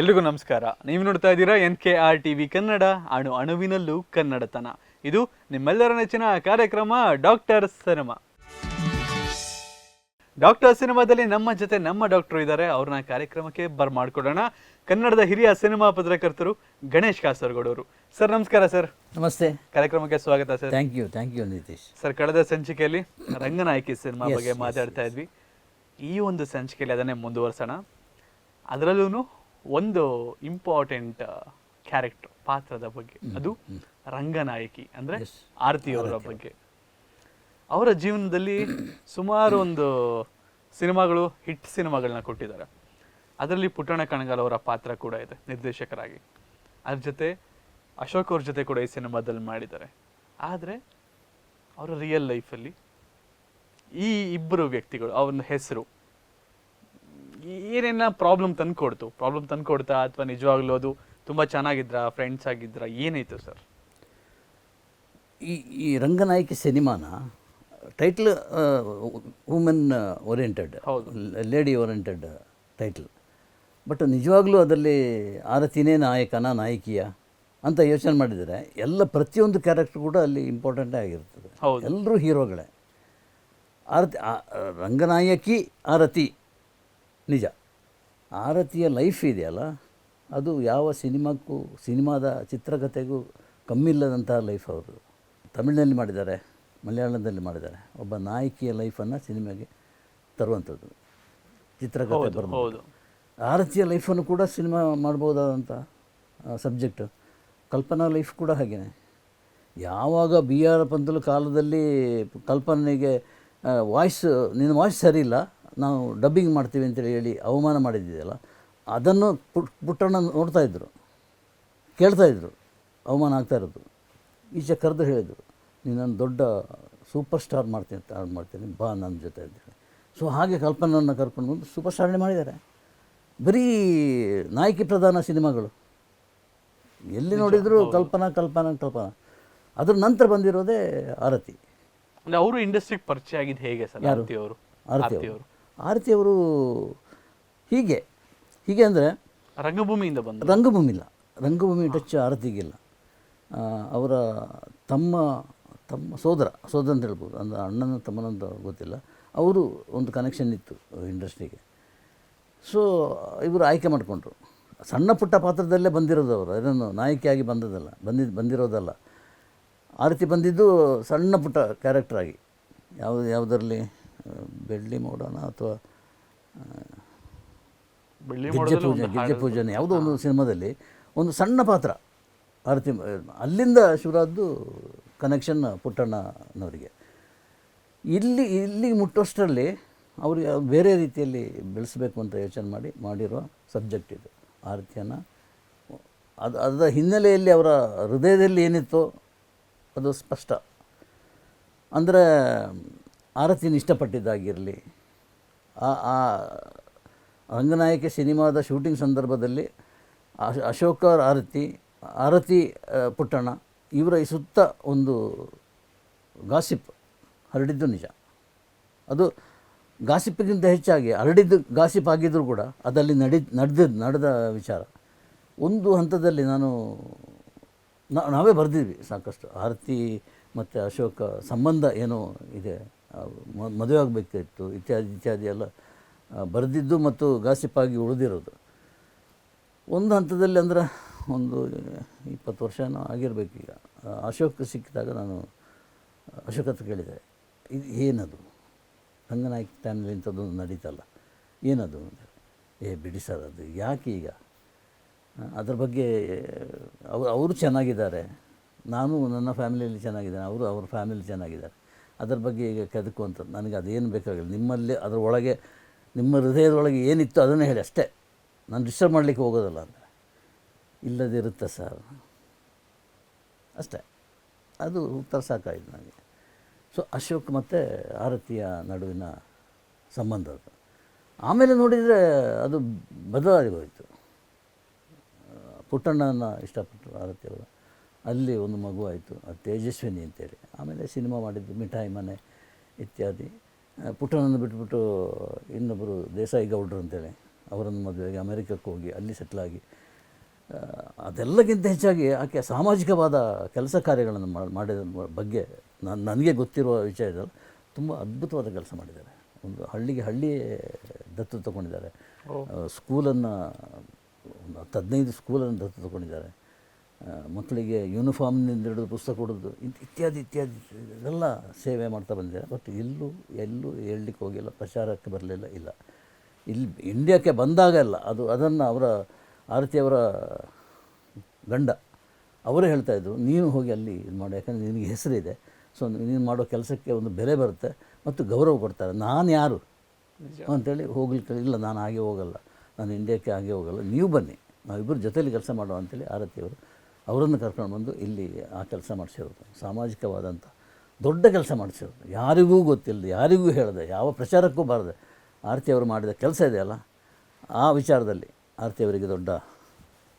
ಎಲ್ರಿಗೂ ನಮಸ್ಕಾರ. ನೀವು ನೋಡ್ತಾ ಇದ್ದೀರಾ N K R T V Kannada ಅಣು ಅಣುವಿನಲ್ಲೂ ಕನ್ನಡತನ. ಇದು ನಿಮ್ಮೆಲ್ಲರ ನೆಚ್ಚಿನ ಕಾರ್ಯಕ್ರಮ ಡಾಕ್ಟರ್ ಸಿನಿಮಾ. ಡಾಕ್ಟರ್ ಸಿನಿಮಾದಲ್ಲಿ ನಮ್ಮ ಜೊತೆ ನಮ್ಮ ಡಾಕ್ಟರ್ ಇದ್ದಾರೆ. ಅವ್ರನ್ನ ಕಾರ್ಯಕ್ರಮಕ್ಕೆ ಬರ್ ಮಾಡ್ಕೊಡೋಣ. ಕನ್ನಡದ ಹಿರಿಯ ಸಿನಿಮಾ ಪತ್ರಕರ್ತರು ಗಣೇಶ್ ಕಾಸರಗೋಡವರು. ಸರ್ ನಮಸ್ಕಾರ ಸರ್. ನಮಸ್ತೆ. ಕಾರ್ಯಕ್ರಮಕ್ಕೆ ಸ್ವಾಗತ sir. Thank you thank you Nitish sir ಕಳೆದ ಸಂಚಿಕೆಯಲ್ಲಿ ರಂಗನಾಯಕಿ ಸಿನಿಮಾ ಬಗ್ಗೆ ಮಾತಾಡ್ತಾ ಇದ್ವಿ. ಈ ಒಂದು ಸಂಚಿಕೆಯಲ್ಲಿ ಅದನ್ನೇ ಮುಂದುವರ್ಸೋಣ. ಅದರಲ್ಲೂ ಒಂದು ಇಂಪಾರ್ಟೆಂಟ್ ಕ್ಯಾರೆಕ್ಟರ್ ಪಾತ್ರದ ಬಗ್ಗೆ. ಅದು ರಂಗನಾಯಕಿ ಅಂದ್ರೆ. ಆರತಿ ಅವರ ಬಗ್ಗೆ. ಅವರ ಜೀವನದಲ್ಲಿ ಸುಮಾರು ಒಂದು ಸಿನಿಮಾಗಳು ಹಿಟ್ ಸಿನಿಮಾಗಳನ್ನ ಕೊಟ್ಟಿದ್ದಾರೆ. ಅದರಲ್ಲಿ ಪುಟ್ಟಣ ಕಣಗಾಲ್ ಅವರ ಪಾತ್ರ ಕೂಡ ಇದೆ ನಿರ್ದೇಶಕರಾಗಿ. ಅದ್ರ ಜೊತೆ ಅಶೋಕ್ ಅವ್ರ ಜೊತೆ ಕೂಡ ಈ ಸಿನಿಮಾದಲ್ಲಿ ಮಾಡಿದ್ದಾರೆ. ಆದರೆ ಅವರ ರಿಯಲ್ ಲೈಫಲ್ಲಿ ಈ ಇಬ್ಬರು ವ್ಯಕ್ತಿಗಳು ಅವನ ಹೆಸರು ಏನೇನ ಪ್ರಾಬ್ಲಮ್ ತಂದ್ಕೊಡ್ತು. ಪ್ರಾಬ್ಲಮ್ ತಂದ್ಕೊಡ್ತಾ ಅಥವಾ ನಿಜವಾಗ್ಲೂ ಅದು ತುಂಬ ಚೆನ್ನಾಗಿದ್ರ ಫ್ರೆಂಡ್ಸ್ ಆಗಿದ್ರ ಏನಾಯ್ತು ಸರ್ ಈ ಈ ರಂಗನಾಯಕಿ ಸಿನಿಮಾನ ಟೈಟ್ಲ್ ವುಮೆನ್ ಓರಿಯೆಂಟೆಡ್ ಹೌದು. ಲೇಡಿ ಓರಿಯೆಂಟೆಡ್ ಟೈಟ್ಲ್ ಬಟ್ ನಿಜವಾಗ್ಲೂ ಅದರಲ್ಲಿ ಆರತಿನೇ ನಾಯಕನ ನಾಯಕಿಯ ಅಂತ ಯೋಚನೆ ಮಾಡಿದರೆ ಎಲ್ಲ ಪ್ರತಿಯೊಂದು ಕ್ಯಾರೆಕ್ಟರ್ ಕೂಡ ಅಲ್ಲಿ ಇಂಪಾರ್ಟೆಂಟೇ ಆಗಿರ್ತದೆ ಹೌದು. ಎಲ್ಲರೂ ಹೀರೋಗಳೇ. ಆರತಿ ರಂಗನಾಯಕಿ ಆರತಿ. ನಿಜ. ಆರತಿಯ ಲೈಫ್ ಇದೆಯಲ್ಲ ಅದು ಯಾವ ಸಿನಿಮಾಕ್ಕೂ ಸಿನಿಮಾದ ಚಿತ್ರಕಥೆಗೂ ಕಮ್ಮಿಲ್ಲದಂತಹ ಲೈಫ್ ಅವರು ತಮಿಳಿನಲ್ಲಿ ಮಾಡಿದ್ದಾರೆ ಮಲಯಾಳದಲ್ಲಿ ಮಾಡಿದ್ದಾರೆ. ಒಬ್ಬ ನಾಯಕಿಯ ಲೈಫನ್ನು ಸಿನಿಮಾಗೆ ತರುವಂಥದ್ದು. ಚಿತ್ರಕಥೆ ಬರ್ಬೋದು. ಆರತಿಯ ಲೈಫನ್ನು ಕೂಡ ಸಿನಿಮಾ ಮಾಡ್ಬೋದಾದಂಥ ಸಬ್ಜೆಕ್ಟು. ಕಲ್ಪನಾ ಲೈಫ್ ಕೂಡ ಹಾಗೆಯೇ ಯಾವಾಗ ಬಿ ಆರ್ ಪಂತಲು ಕಾಲದಲ್ಲಿ ಕಲ್ಪನೆಗೆ ವಾಯ್ಸ್ ನಿನ್ನ ವಾಯ್ಸ್ ಸರಿ ಇಲ್ಲ ನಾವು ಡಬ್ಬಿಂಗ್ ಮಾಡ್ತೀವಿ ಅಂತೇಳಿ ಹೇಳಿ ಅವಮಾನ ಮಾಡಿದ್ದಿದೆಯಲ್ಲ ಅದನ್ನು ಪುಟ್ ಪುಟ್ಟಣ್ಣ ನೋಡ್ತಾಯಿದ್ರು ಕೇಳ್ತಾಯಿದ್ರು ಅವಮಾನ ಆಗ್ತಾ ಇರೋದು. ಈಚೆ ಕರೆದು ಹೇಳಿದರು ನೀನೊಂದು ದೊಡ್ಡ ಸೂಪರ್ ಸ್ಟಾರ್ ಮಾಡ್ತೀನಿ ಅಂತ ಮಾಡ್ತೀನಿ ಬಾ ನನ್ನ ಜೊತೆ ಅಂತೇಳಿ ಸೊ ಹಾಗೆ ಕಲ್ಪನನ್ನು ಕರ್ಕೊಂಡು ಬಂದು ಸೂಪರ್ ಸ್ಟಾರ್ನೇ ಮಾಡಿದ್ದಾರೆ. ಬರೀ ನಾಯಕಿ ಪ್ರಧಾನ ಸಿನಿಮಾಗಳು. ಎಲ್ಲಿ ನೋಡಿದರೂ ಕಲ್ಪನಾ ಕಲ್ಪನಾ ಕಲ್ಪನಾ. ಅದ್ರ ನಂತರ ಬಂದಿರೋದೇ ಆರತಿ. ಅವರು ಇಂಡಸ್ಟ್ರಿಗೆ ಪರಿಚಯ ಆಗಿದ್ದು ಹೇಗೆ ಸರ್? ಆರತಿ ಅವರು. ಆರತಿ ಆರತಿ ಅವರು. ಅವರು ಆರತಿ ಅವರು ಹೀಗೆ ಹೀಗೆ ಅಂದರೆ ರಂಗಭೂಮಿಯಿಂದ ರಂಗಭೂಮಿ ರಂಗಭೂಮಿಲ್ಲ ರಂಗಭೂಮಿ ಟಚ್ ಆರತಿಗಿಲ್ಲ. ಅವರ ತಮ್ಮ ತಮ್ಮ ಸೋದರ ಸೋದರ ಅಂತ ಹೇಳ್ಬೋದು. ಅಂದರೆ ಅಣ್ಣನ ತಮ್ಮನಂತ ಗೊತ್ತಿಲ್ಲ. ಅವರು ಒಂದು ಕನೆಕ್ಷನ್ ಇತ್ತು ಇಂಡಸ್ಟ್ರಿಗೆ ಸೊ ಇವರು ಆಯ್ಕೆ ಮಾಡಿಕೊಂಡ್ರು. ಸಣ್ಣ ಪುಟ್ಟ ಪಾತ್ರದಲ್ಲೇ ಬಂದಿರೋದು ಅವರು. ಅದನ್ನು ನಾಯಕಿಯಾಗಿ ಬಂದದಲ್ಲ ಬಂದಿದ್ದು ಬಂದಿರೋದಲ್ಲ. ಆರತಿ ಬಂದಿದ್ದು ಸಣ್ಣ ಪುಟ್ಟ ಕ್ಯಾರೆಕ್ಟರಾಗಿ ಯಾವುದು ಯಾವುದರಲ್ಲಿ? ಬೆಳ್ಳಿ ಮೋಡನ ಅಥವಾ ಗೆಜ್ಜೆ ಪೂಜೆ ಗೆಜ್ಜೆ ಪೂಜನೆ ಯಾವುದೋ ಒಂದು ಸಿನಿಮಾದಲ್ಲಿ ಒಂದು ಸಣ್ಣ ಪಾತ್ರ ಆರತಿ ಅಲ್ಲಿಂದ ಶಿವರಾದ್ದು ಕನೆಕ್ಷನ್ ಪುಟ್ಟಣ್ಣನವರಿಗೆ. ಇಲ್ಲಿ ಇಲ್ಲಿಗೆ ಮುಟ್ಟೋಷ್ಟರಲ್ಲಿ ಅವ್ರಿಗೆ ಬೇರೆ ರೀತಿಯಲ್ಲಿ ಬೆಳೆಸಬೇಕು ಅಂತ ಯೋಚನೆ ಮಾಡಿ ಮಾಡಿರೋ ಸಬ್ಜೆಕ್ಟ್ ಇದು ಆರತಿಯನ್ನು. ಅದು ಅದರ ಹಿನ್ನೆಲೆಯಲ್ಲಿ ಅವರ ಹೃದಯದಲ್ಲಿ ಏನಿತ್ತು ಅದು ಸ್ಪಷ್ಟ. ಅಂದರೆ ಆರತಿನ ಇಷ್ಟಪಟ್ಟಿದ್ದಾಗಿರಲಿ, ಆ ರಂಗನಾಯಕಿ ಸಿನಿಮಾದ ಶೂಟಿಂಗ್ ಸಂದರ್ಭದಲ್ಲಿ ಅಶ್- ಅಶೋಕ ಆರತಿ ಆರತಿ ಪುಟ್ಟಣ ಇವರ ಸುತ್ತ ಒಂದು ಗಾಸಿಪ್ ಹರಡಿದ್ದು ನಿಜ. ಅದು ಗಾಸಿಪ್ಗಿಂತ ಹೆಚ್ಚಾಗಿ ಹರಡಿದ್ದು ಗಾಸಿಪ್ ಆಗಿದ್ದರೂ ಕೂಡ ಅದರಲ್ಲಿ ನಡಿ ನಡೆದಿದ್ದು ನಡೆದ ವಿಚಾರ. ಒಂದು ಹಂತದಲ್ಲಿ ನಾನು ನಾವೇ ಬರೆದಿದ್ವಿ ಸಾಕಷ್ಟು. ಆರತಿ ಮತ್ತು ಅಶೋಕ ಸಂಬಂಧ ಏನೋ ಇದೆ? ಮದುವೆ ಆಗಬೇಕಿತ್ತು ಇತ್ಯಾದಿ ಇತ್ಯಾದಿ ಎಲ್ಲ ಬರೆದಿದ್ದು ಮತ್ತು ಗಾಸಿಪ್ಪಾಗಿ ಉಳಿದಿರೋದು. ಒಂದು ಹಂತದಲ್ಲಿ ಅಂದ್ರೆ ಒಂದು ಇಪ್ಪತ್ತು ವರ್ಷನೂ ಆಗಿರಬೇಕೀಗ ಅಶೋಕ ಸಿಕ್ಕಿದಾಗ ನಾನು, ಅಶೋಕ್ ಹತ್ರ ಕೇಳಿದೆ, ಇದು ಏನದು? ರಂಗನಾಯಕ ಟೈಮ್ನಲ್ಲಿ ಇಂಥದ್ದೊಂದು ನಡೀತಲ್ಲ, ಏನದು? ಏ, ಬಿಡಿ ಸರ್, ಅದು ಯಾಕೆ ಈಗ? ಅದ್ರ ಬಗ್ಗೆ ಅವರು ಅವರು ಚೆನ್ನಾಗಿದ್ದಾರೆ. ನಾನು ನನ್ನ ಫ್ಯಾಮಿಲಿಯಲ್ಲಿ ಚೆನ್ನಾಗಿದ್ದೇನೆ, ಅವರು ಅವ್ರ ಫ್ಯಾಮಿಲಿ ಚೆನ್ನಾಗಿದ್ದಾರೆ. ಅದರ ಬಗ್ಗೆ ಈಗ ಕೆದಕು ಅಂತ ನನಗೆ ಅದೇನು ಬೇಕಾಗಿಲ್ಲ. ನಿಮ್ಮಲ್ಲಿ ಅದರೊಳಗೆ ನಿಮ್ಮ ಹೃದಯದೊಳಗೆ ಏನಿತ್ತು ಅದನ್ನೇ ಹೇಳಿ ಅಷ್ಟೇ. ನಾನು ಡಿಸ್ಟರ್ಬ್ ಮಾಡಲಿಕ್ಕೆ ಹೋಗೋದಲ್ಲ ಅಂದರೆ. ಇಲ್ಲದಿರುತ್ತೆ ಸರ್? ಅಷ್ಟೇ. ಅದು ಉತ್ತರ ಸಾಕಾಯಿತು ನನಗೆ. ಸೊ ಅಶೋಕ್ ಮತ್ತು ಆರತಿಯ ನಡುವಿನ ಸಂಬಂಧ ಅದು. ಆಮೇಲೆ ನೋಡಿದರೆ ಅದು ಬದಲಾಗಿ ಹೋಯಿತು. ಪುಟ್ಟಣ್ಣನ ಇಷ್ಟಪಟ್ಟರು ಆರತಿ ಅವರು. ಅಲ್ಲಿ ಒಂದು ಮಗು ಆಯಿತು. ಅದು ತೇಜಸ್ವಿನಿ ಅಂತೇಳಿ. ಆಮೇಲೆ ಸಿನಿಮಾ ಮಾಡಿದ್ದು ಮಿಠಾಯಿ ಮನೆ ಇತ್ಯಾದಿ. ಪುಟ್ಟನನ್ನು ಬಿಟ್ಬಿಟ್ಟು ಇನ್ನೊಬ್ಬರು ದೇಸಾಯಿ ಗೌಡ್ರು ಅಂತೇಳಿ. ಅವರನ್ನು ಮದುವೆಗೆ ಅಮೆರಿಕಕ್ಕೆ ಹೋಗಿ ಅಲ್ಲಿ ಸೆಟ್ಲಾಗಿ. ಅದೆಲ್ಲಕ್ಕಿಂತ ಹೆಚ್ಚಾಗಿ ಆಕೆ ಸಾಮಾಜಿಕವಾದ ಕೆಲಸ ಕಾರ್ಯಗಳನ್ನು ಮಾಡಿದ ಬಗ್ಗೆ ನಾನು ನನಗೆ ಗೊತ್ತಿರುವ ವಿಚಾರ ಇದಲ್ಲ ತುಂಬ ಅದ್ಭುತವಾದ ಕೆಲಸ ಮಾಡಿದ್ದಾರೆ. ಒಂದು ಹಳ್ಳಿಗೆ ಹಳ್ಳಿ ದತ್ತು ತಗೊಂಡಿದ್ದಾರೆ. ಸ್ಕೂಲನ್ನು ಒಂದು ಹತ್ತು ಹದಿನೈದು ಸ್ಕೂಲನ್ನು ದತ್ತು ತಗೊಂಡಿದ್ದಾರೆ. ಮಕ್ಕಳಿಗೆ ಯೂನಿಫಾರ್ಮ್ನಿಂದ ಹಿಡಿದು ಪುಸ್ತಕ ಕೊಡೋದು ಇಂಥ ಇತ್ಯಾದಿ ಇತ್ಯಾದಿ ಇದೆಲ್ಲ ಸೇವೆ ಮಾಡ್ತಾ ಬಂದಿದ್ದಾರೆ. ಬಟ್ ಎಲ್ಲೂ ಎಲ್ಲೂ ಹೇಳಲಿಕ್ಕೆ ಹೋಗಿಲ್ಲ ಪ್ರಚಾರಕ್ಕೆ ಬರಲಿಲ್ಲ ಇಲ್ಲ. ಇಲ್ಲಿ ಇಂಡಿಯಾಕ್ಕೆ ಬಂದಾಗ ಇಲ್ಲ ಅದು ಅದನ್ನು ಅವರ ಆರತಿಯವರ ಗಂಡ ಅವರೇ ಹೇಳ್ತಾ ಇದ್ದರು ನೀನು ಹೋಗಿ ಅಲ್ಲಿ ಇದು ಮಾಡು ಯಾಕಂದರೆ ನಿನಗೆ ಹೆಸರಿದೆ. ಸೊ ನೀನು ಮಾಡೋ ಕೆಲಸಕ್ಕೆ ಒಂದು ಬೆಲೆ ಬರುತ್ತೆ ಮತ್ತು ಗೌರವ ಕೊಡ್ತಾರೆ. ನಾನು ಯಾರು? ಅಂತೇಳಿ ಹೋಗ್ಲಿಕ್ಕೆ ಇಲ್ಲ ನಾನು ಹಾಗೆ ಹೋಗಲ್ಲ ನಾನು ಇಂಡಿಯಾಕ್ಕೆ ಹಾಗೆ ಹೋಗಲ್ಲ ನೀವು ಬನ್ನಿ ನಾವಿಬ್ಬರು ಜೊತೆಯಲ್ಲಿ ಕೆಲಸ ಮಾಡುವ ಅಂತೇಳಿ ಆರತಿಯವರು ಅವರನ್ನು ಕರ್ಕೊಂಡು ಬಂದು ಇಲ್ಲಿ ಆ ಕೆಲಸ ಮಾಡಿಸಿರೋದು. ಸಾಮಾಜಿಕವಾದಂಥ ದೊಡ್ಡ ಕೆಲಸ ಮಾಡಿಸಿರೋದು. ಯಾರಿಗೂ ಗೊತ್ತಿಲ್ಲದೆ ಯಾರಿಗೂ ಹೇಳದೆ ಯಾವ ಪ್ರಚಾರಕ್ಕೂ ಬಾರದೆ ಆರತಿಯವರು ಮಾಡಿದ ಕೆಲಸ ಇದೆಯಲ್ಲ ಆ ವಿಚಾರದಲ್ಲಿ ಆರತಿಯವರಿಗೆ ದೊಡ್ಡ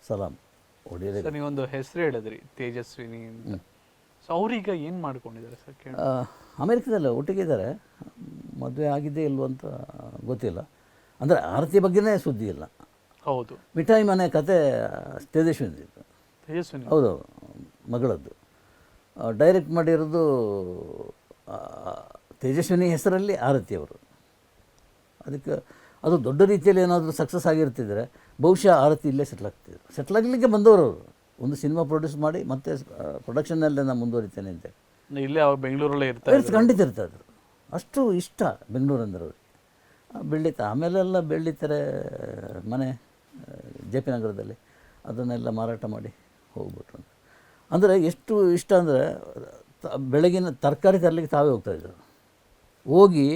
ಸಲಾಮ್ ಒಡೆಯದೆ ನೀವೊಂದು ಹೆಸರು ಹೇಳಿದ್ರಿ ತೇಜಸ್ವಿನಿ ಸೊ ಅವ್ರೀಗ ಏನು ಮಾಡ್ಕೊಂಡಿದ್ದಾರೆ ಸರ್ ಅಮೆರಿಕದಲ್ಲೇ ಒಟ್ಟಿಗೆ ಇದ್ದಾರೆ ಮದುವೆ ಆಗಿದೆ ಇಲ್ವೋ ಅಂತ ಗೊತ್ತಿಲ್ಲ. ಅಂದರೆ ಆರತಿ ಬಗ್ಗೆನೇ ಸುದ್ದಿ ಇಲ್ಲ. ಹೌದು. ಮಿಠಾಯಿ ಮನೆ ಕತೆ ತೇಜಸ್ವಿನಿದ್ದು ತೇಜಸ್ವಿನಿ. ಹೌದು ಮಗಳದ್ದು. ಡೈರೆಕ್ಟ್ ಮಾಡಿರೋದು ತೇಜಸ್ವಿನಿ ಹೆಸರಲ್ಲಿ ಆರತಿ ಅವರು. ಅದಕ್ಕೆ ಅದು ದೊಡ್ಡ ರೀತಿಯಲ್ಲಿ ಏನಾದರೂ ಸಕ್ಸಸ್ ಆಗಿರ್ತಿದ್ರೆ ಬಹುಶಃ ಆರತಿ ಇಲ್ಲೇ ಸೆಟ್ಲ್ ಆಗ್ತಿದ್ರು ಸೆಟ್ಲ್ ಆಗಲಿಕ್ಕೆ ಬಂದವರು ಅವರು. ಒಂದು ಸಿನಿಮಾ ಪ್ರೊಡ್ಯೂಸ್ ಮಾಡಿ ಮತ್ತೆ ಪ್ರೊಡಕ್ಷನ್ನಲ್ಲೇ ನಾನು ಮುಂದುವರಿತೇನೆ ಅಂತ ಇಲ್ಲೇ ಅವ್ರು ಬೆಂಗಳೂರಲ್ಲೇ ಇರ್ತಾರೆ ಇರ್ತ ಖಂಡಿತ ಇರ್ತಾಯಿದ್ರು ಅಷ್ಟು ಇಷ್ಟ ಬೆಂಗಳೂರು ಅಂದ್ರೆ ಅವ್ರಿಗೆ. ಆ, ಬೆಳ್ಳಿತ ಆಮೇಲೆಲ್ಲ ಬೆಳ್ಳಿತೆರೆ ಮನೆ ಜೆ ಪಿ ನಗರದಲ್ಲಿ ಅದನ್ನೆಲ್ಲ ಮಾರಾಟ ಮಾಡಿ ಹೋಗ್ಬಿಟ್ರು ಅಂದರೆ ಎಷ್ಟು ಇಷ್ಟ ಅಂದರೆ ಬೆಳಗಿನ ತರಕಾರಿ ತರಲಿಕ್ಕೆ ತಾವೇ ಹೋಗ್ತಾಯಿದ್ರು ಹೋಗಿ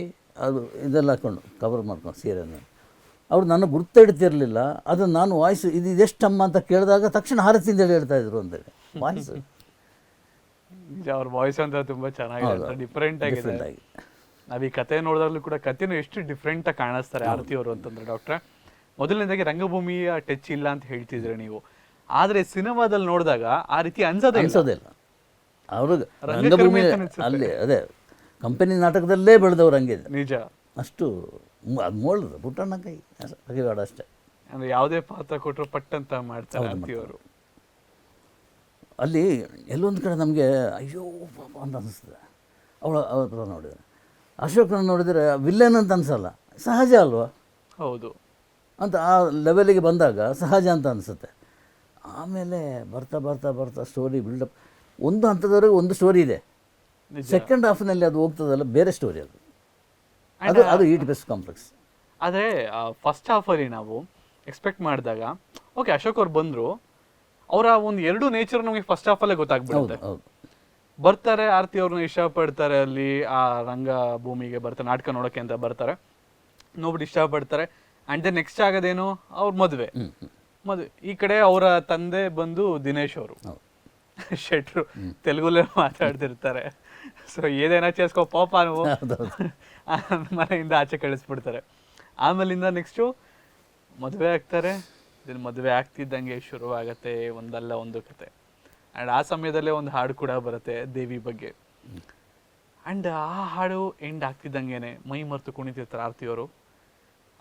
ಅದು ಇದೆಲ್ಲ ಹಾಕ್ಕೊಂಡು ಕವರ್ ಮಾಡ್ಕೊಂಡು ಸೀರೆಯನ್ನು ಅವರು ನನ್ನ ಗುರ್ತ ಅದು ನಾನು ವಾಯ್ಸ್ ಇದು ಇದೆಷ್ಟಮ್ಮ ಅಂತ ಕೇಳಿದಾಗ ತಕ್ಷಣ ಹಾರತಿಂದ ಹೇಳಿ ಹೇಳ್ತಾ ಇದ್ರು ಅಂತೇಳಿ ವಾಯ್ಸ್. ಅವ್ರ ವಾಯ್ಸ್ ಅಂತ ತುಂಬಾ ಚೆನ್ನಾಗಿದೆ ಡಿಫ್ರೆಂಟ್ ಆಗಿದೆ. ನಾವು ಈ ಕತೆ ನೋಡಿದಾಗಲೂ ಕೂಡ ಕತೆನೂ ಎಷ್ಟು ಡಿಫ್ರೆಂಟಾಗಿ ಕಾಣಿಸ್ತಾರೆ ಆರತಿ ಅವರು ಅಂತಂದ್ರೆ ಡಾಕ್ಟ್ರೆ. ಮೊದಲನೇದಾಗಿ ರಂಗಭೂಮಿಯ ಟಚ್ ಇಲ್ಲ ಅಂತ ಹೇಳ್ತಿದ್ರೆ ನೀವು. ಆದ್ರೆ ಸಿನಿಮಾದಲ್ಲಿ ನೋಡಿದಾಗ ಆ ರೀತಿ ಅನ್ಸೋದೇ ಅನ್ಸೋದಿಲ್ಲ ರಂಗಕರ್ಮಿ ರಂಗಭೂಮಿ ಅಲ್ಲಿ ಅದೇ ಕಂಪನಿ ನಾಟಕದಲ್ಲೇ ಬೆಳೆದವ್ರು ಹಂಗೆ ನಿಜ. ಅಷ್ಟು ಅದು ಮೋಳ್ದು ಪುಟ್ಟಣ್ಣ ಕೈ ಅಗಿವಾಡ ಅಷ್ಟೇ. ಅಂದ್ರೆ ಯಾವುದೇ ಪಾತ್ರ ಕೊಟ್ಟರು ಪಟ್ಟಂತ ಮಾಡ್ತಾರೆ ಅವರು ಅಲ್ಲಿ ಎಲ್ಲೊಂದು ಕಡೆ ನಮಗೆ ಅಯ್ಯೋ ಪಾಪ ಅಂತ ಅನಿಸ್ತದೆ ಅವಳು ಅವಳ ನೋಡಿದರೆ. ಅಶೋಕನ ನೋಡಿದರೆ ವಿಲ್ಲನ್ ಅಂತ ಅನ್ಸಲ್ಲ. ಸಹಜ ಅಲ್ವಾ? ಹೌದು. ಅಂತ ಆ ಲೆವೆಲಿಗೆ ಬಂದಾಗ ಸಹಜ ಅಂತ ಅನಿಸುತ್ತೆ. ಆಮೇಲೆ ಬರ್ತಾ ಬರ್ತಾ ಬರ್ತಾ ಸ್ಟೋರಿ ಬಿಲ್ಡಪ್ ಒಂದು ಹಂತದವರೆಗೆ ಒಂದು ಸ್ಟೋರಿ ಇದೆ. ಸೆಕೆಂಡ್ ಹಾಫ್ನಲ್ಲಿ ಅದು ಹೋಗ್ತದಲ್ಲ ಬೇರೆ ಸ್ಟೋರಿ ಅದು. ಅದು ಅದು ಈಟ್ ಬೆಸ್ಟ್ ಕಾಂಪ್ಲೆಕ್ಸ್ ಆದ್ರೆ ಫಸ್ಟ್ ಹಾಫಲ್ಲಿ ನಾವು ಎಕ್ಸ್ಪೆಕ್ಟ್ ಮಾಡಿದಾಗ ಓಕೆ ಅಶೋಕ್ ಅವ್ರು ಬಂದ್ರು. ಅವರ ಒಂದು ಎರಡು ನೇಚರ್ ನಮಗೆ ಫಸ್ಟ್ ಹಾಫಲ್ಲೇ ಅಲ್ಲೇ ಗೊತ್ತಾಗ್ಬಿಡುತ್ತೆ. ಬರ್ತಾರೆ ಆರತಿ ಅವ್ರನ್ನ ಇಷ್ಟಪಡ್ತಾರೆ ಅಲ್ಲಿ ಆ ರಂಗ ಭೂಮಿಗೆ ಬರ್ತಾರೆ ನಾಟಕ ನೋಡೋಕ್ಕೆ ಅಂತ ಬರ್ತಾರೆ. ನೋಡ್ಬಿಟ್ಟು ಇಷ್ಟಪಡ್ತಾರೆ. ಆ್ಯಂಡ್ ದೆನ್ ನೆಕ್ಸ್ಟ್ ಆಗೋದೇನು? ಅವ್ರ ಮದುವೆ. ಮದುವೆ ಈ ಕಡೆ ಅವರ ತಂದೆ ಬಂದು ದಿನೇಶ್ ಅವರು. ಶೆಟ್ರು ತೆಲುಗುಲೇ ಮಾತಾಡ್ತಿರ್ತಾರೆ. ಸೊ ಏನೇನೋ ಚೇಸ್ಕೋ ಪಾಪ ನಾವು. ಮನೆಯಿಂದ ಆಚೆ ಕಳಿಸ್ಬಿಡ್ತಾರೆ. ಆಮೇಲಿಂದ ನೆಕ್ಸ್ಟು ಮದುವೆ ಆಗ್ತಾರೆ. ಇದನ್ನು ಮದುವೆ ಆಗ್ತಿದ್ದಂಗೆ ಶುರುವಾಗತ್ತೆ ಒಂದಲ್ಲ ಒಂದು ಕತೆ. ಆ್ಯಂಡ್ ಆ ಸಮಯದಲ್ಲೇ ಒಂದು ಹಾಡು ಕೂಡ ಬರುತ್ತೆ ದೇವಿ ಬಗ್ಗೆ. ಆ್ಯಂಡ್ ಆ ಹಾಡು ಎಂಡ್ ಆಗ್ತಿದ್ದಂಗೆ ಮೈ ಮರೆತು ಕುಣಿತಿರ್ತಾರೆ ಆರ್ತಿಯವರು.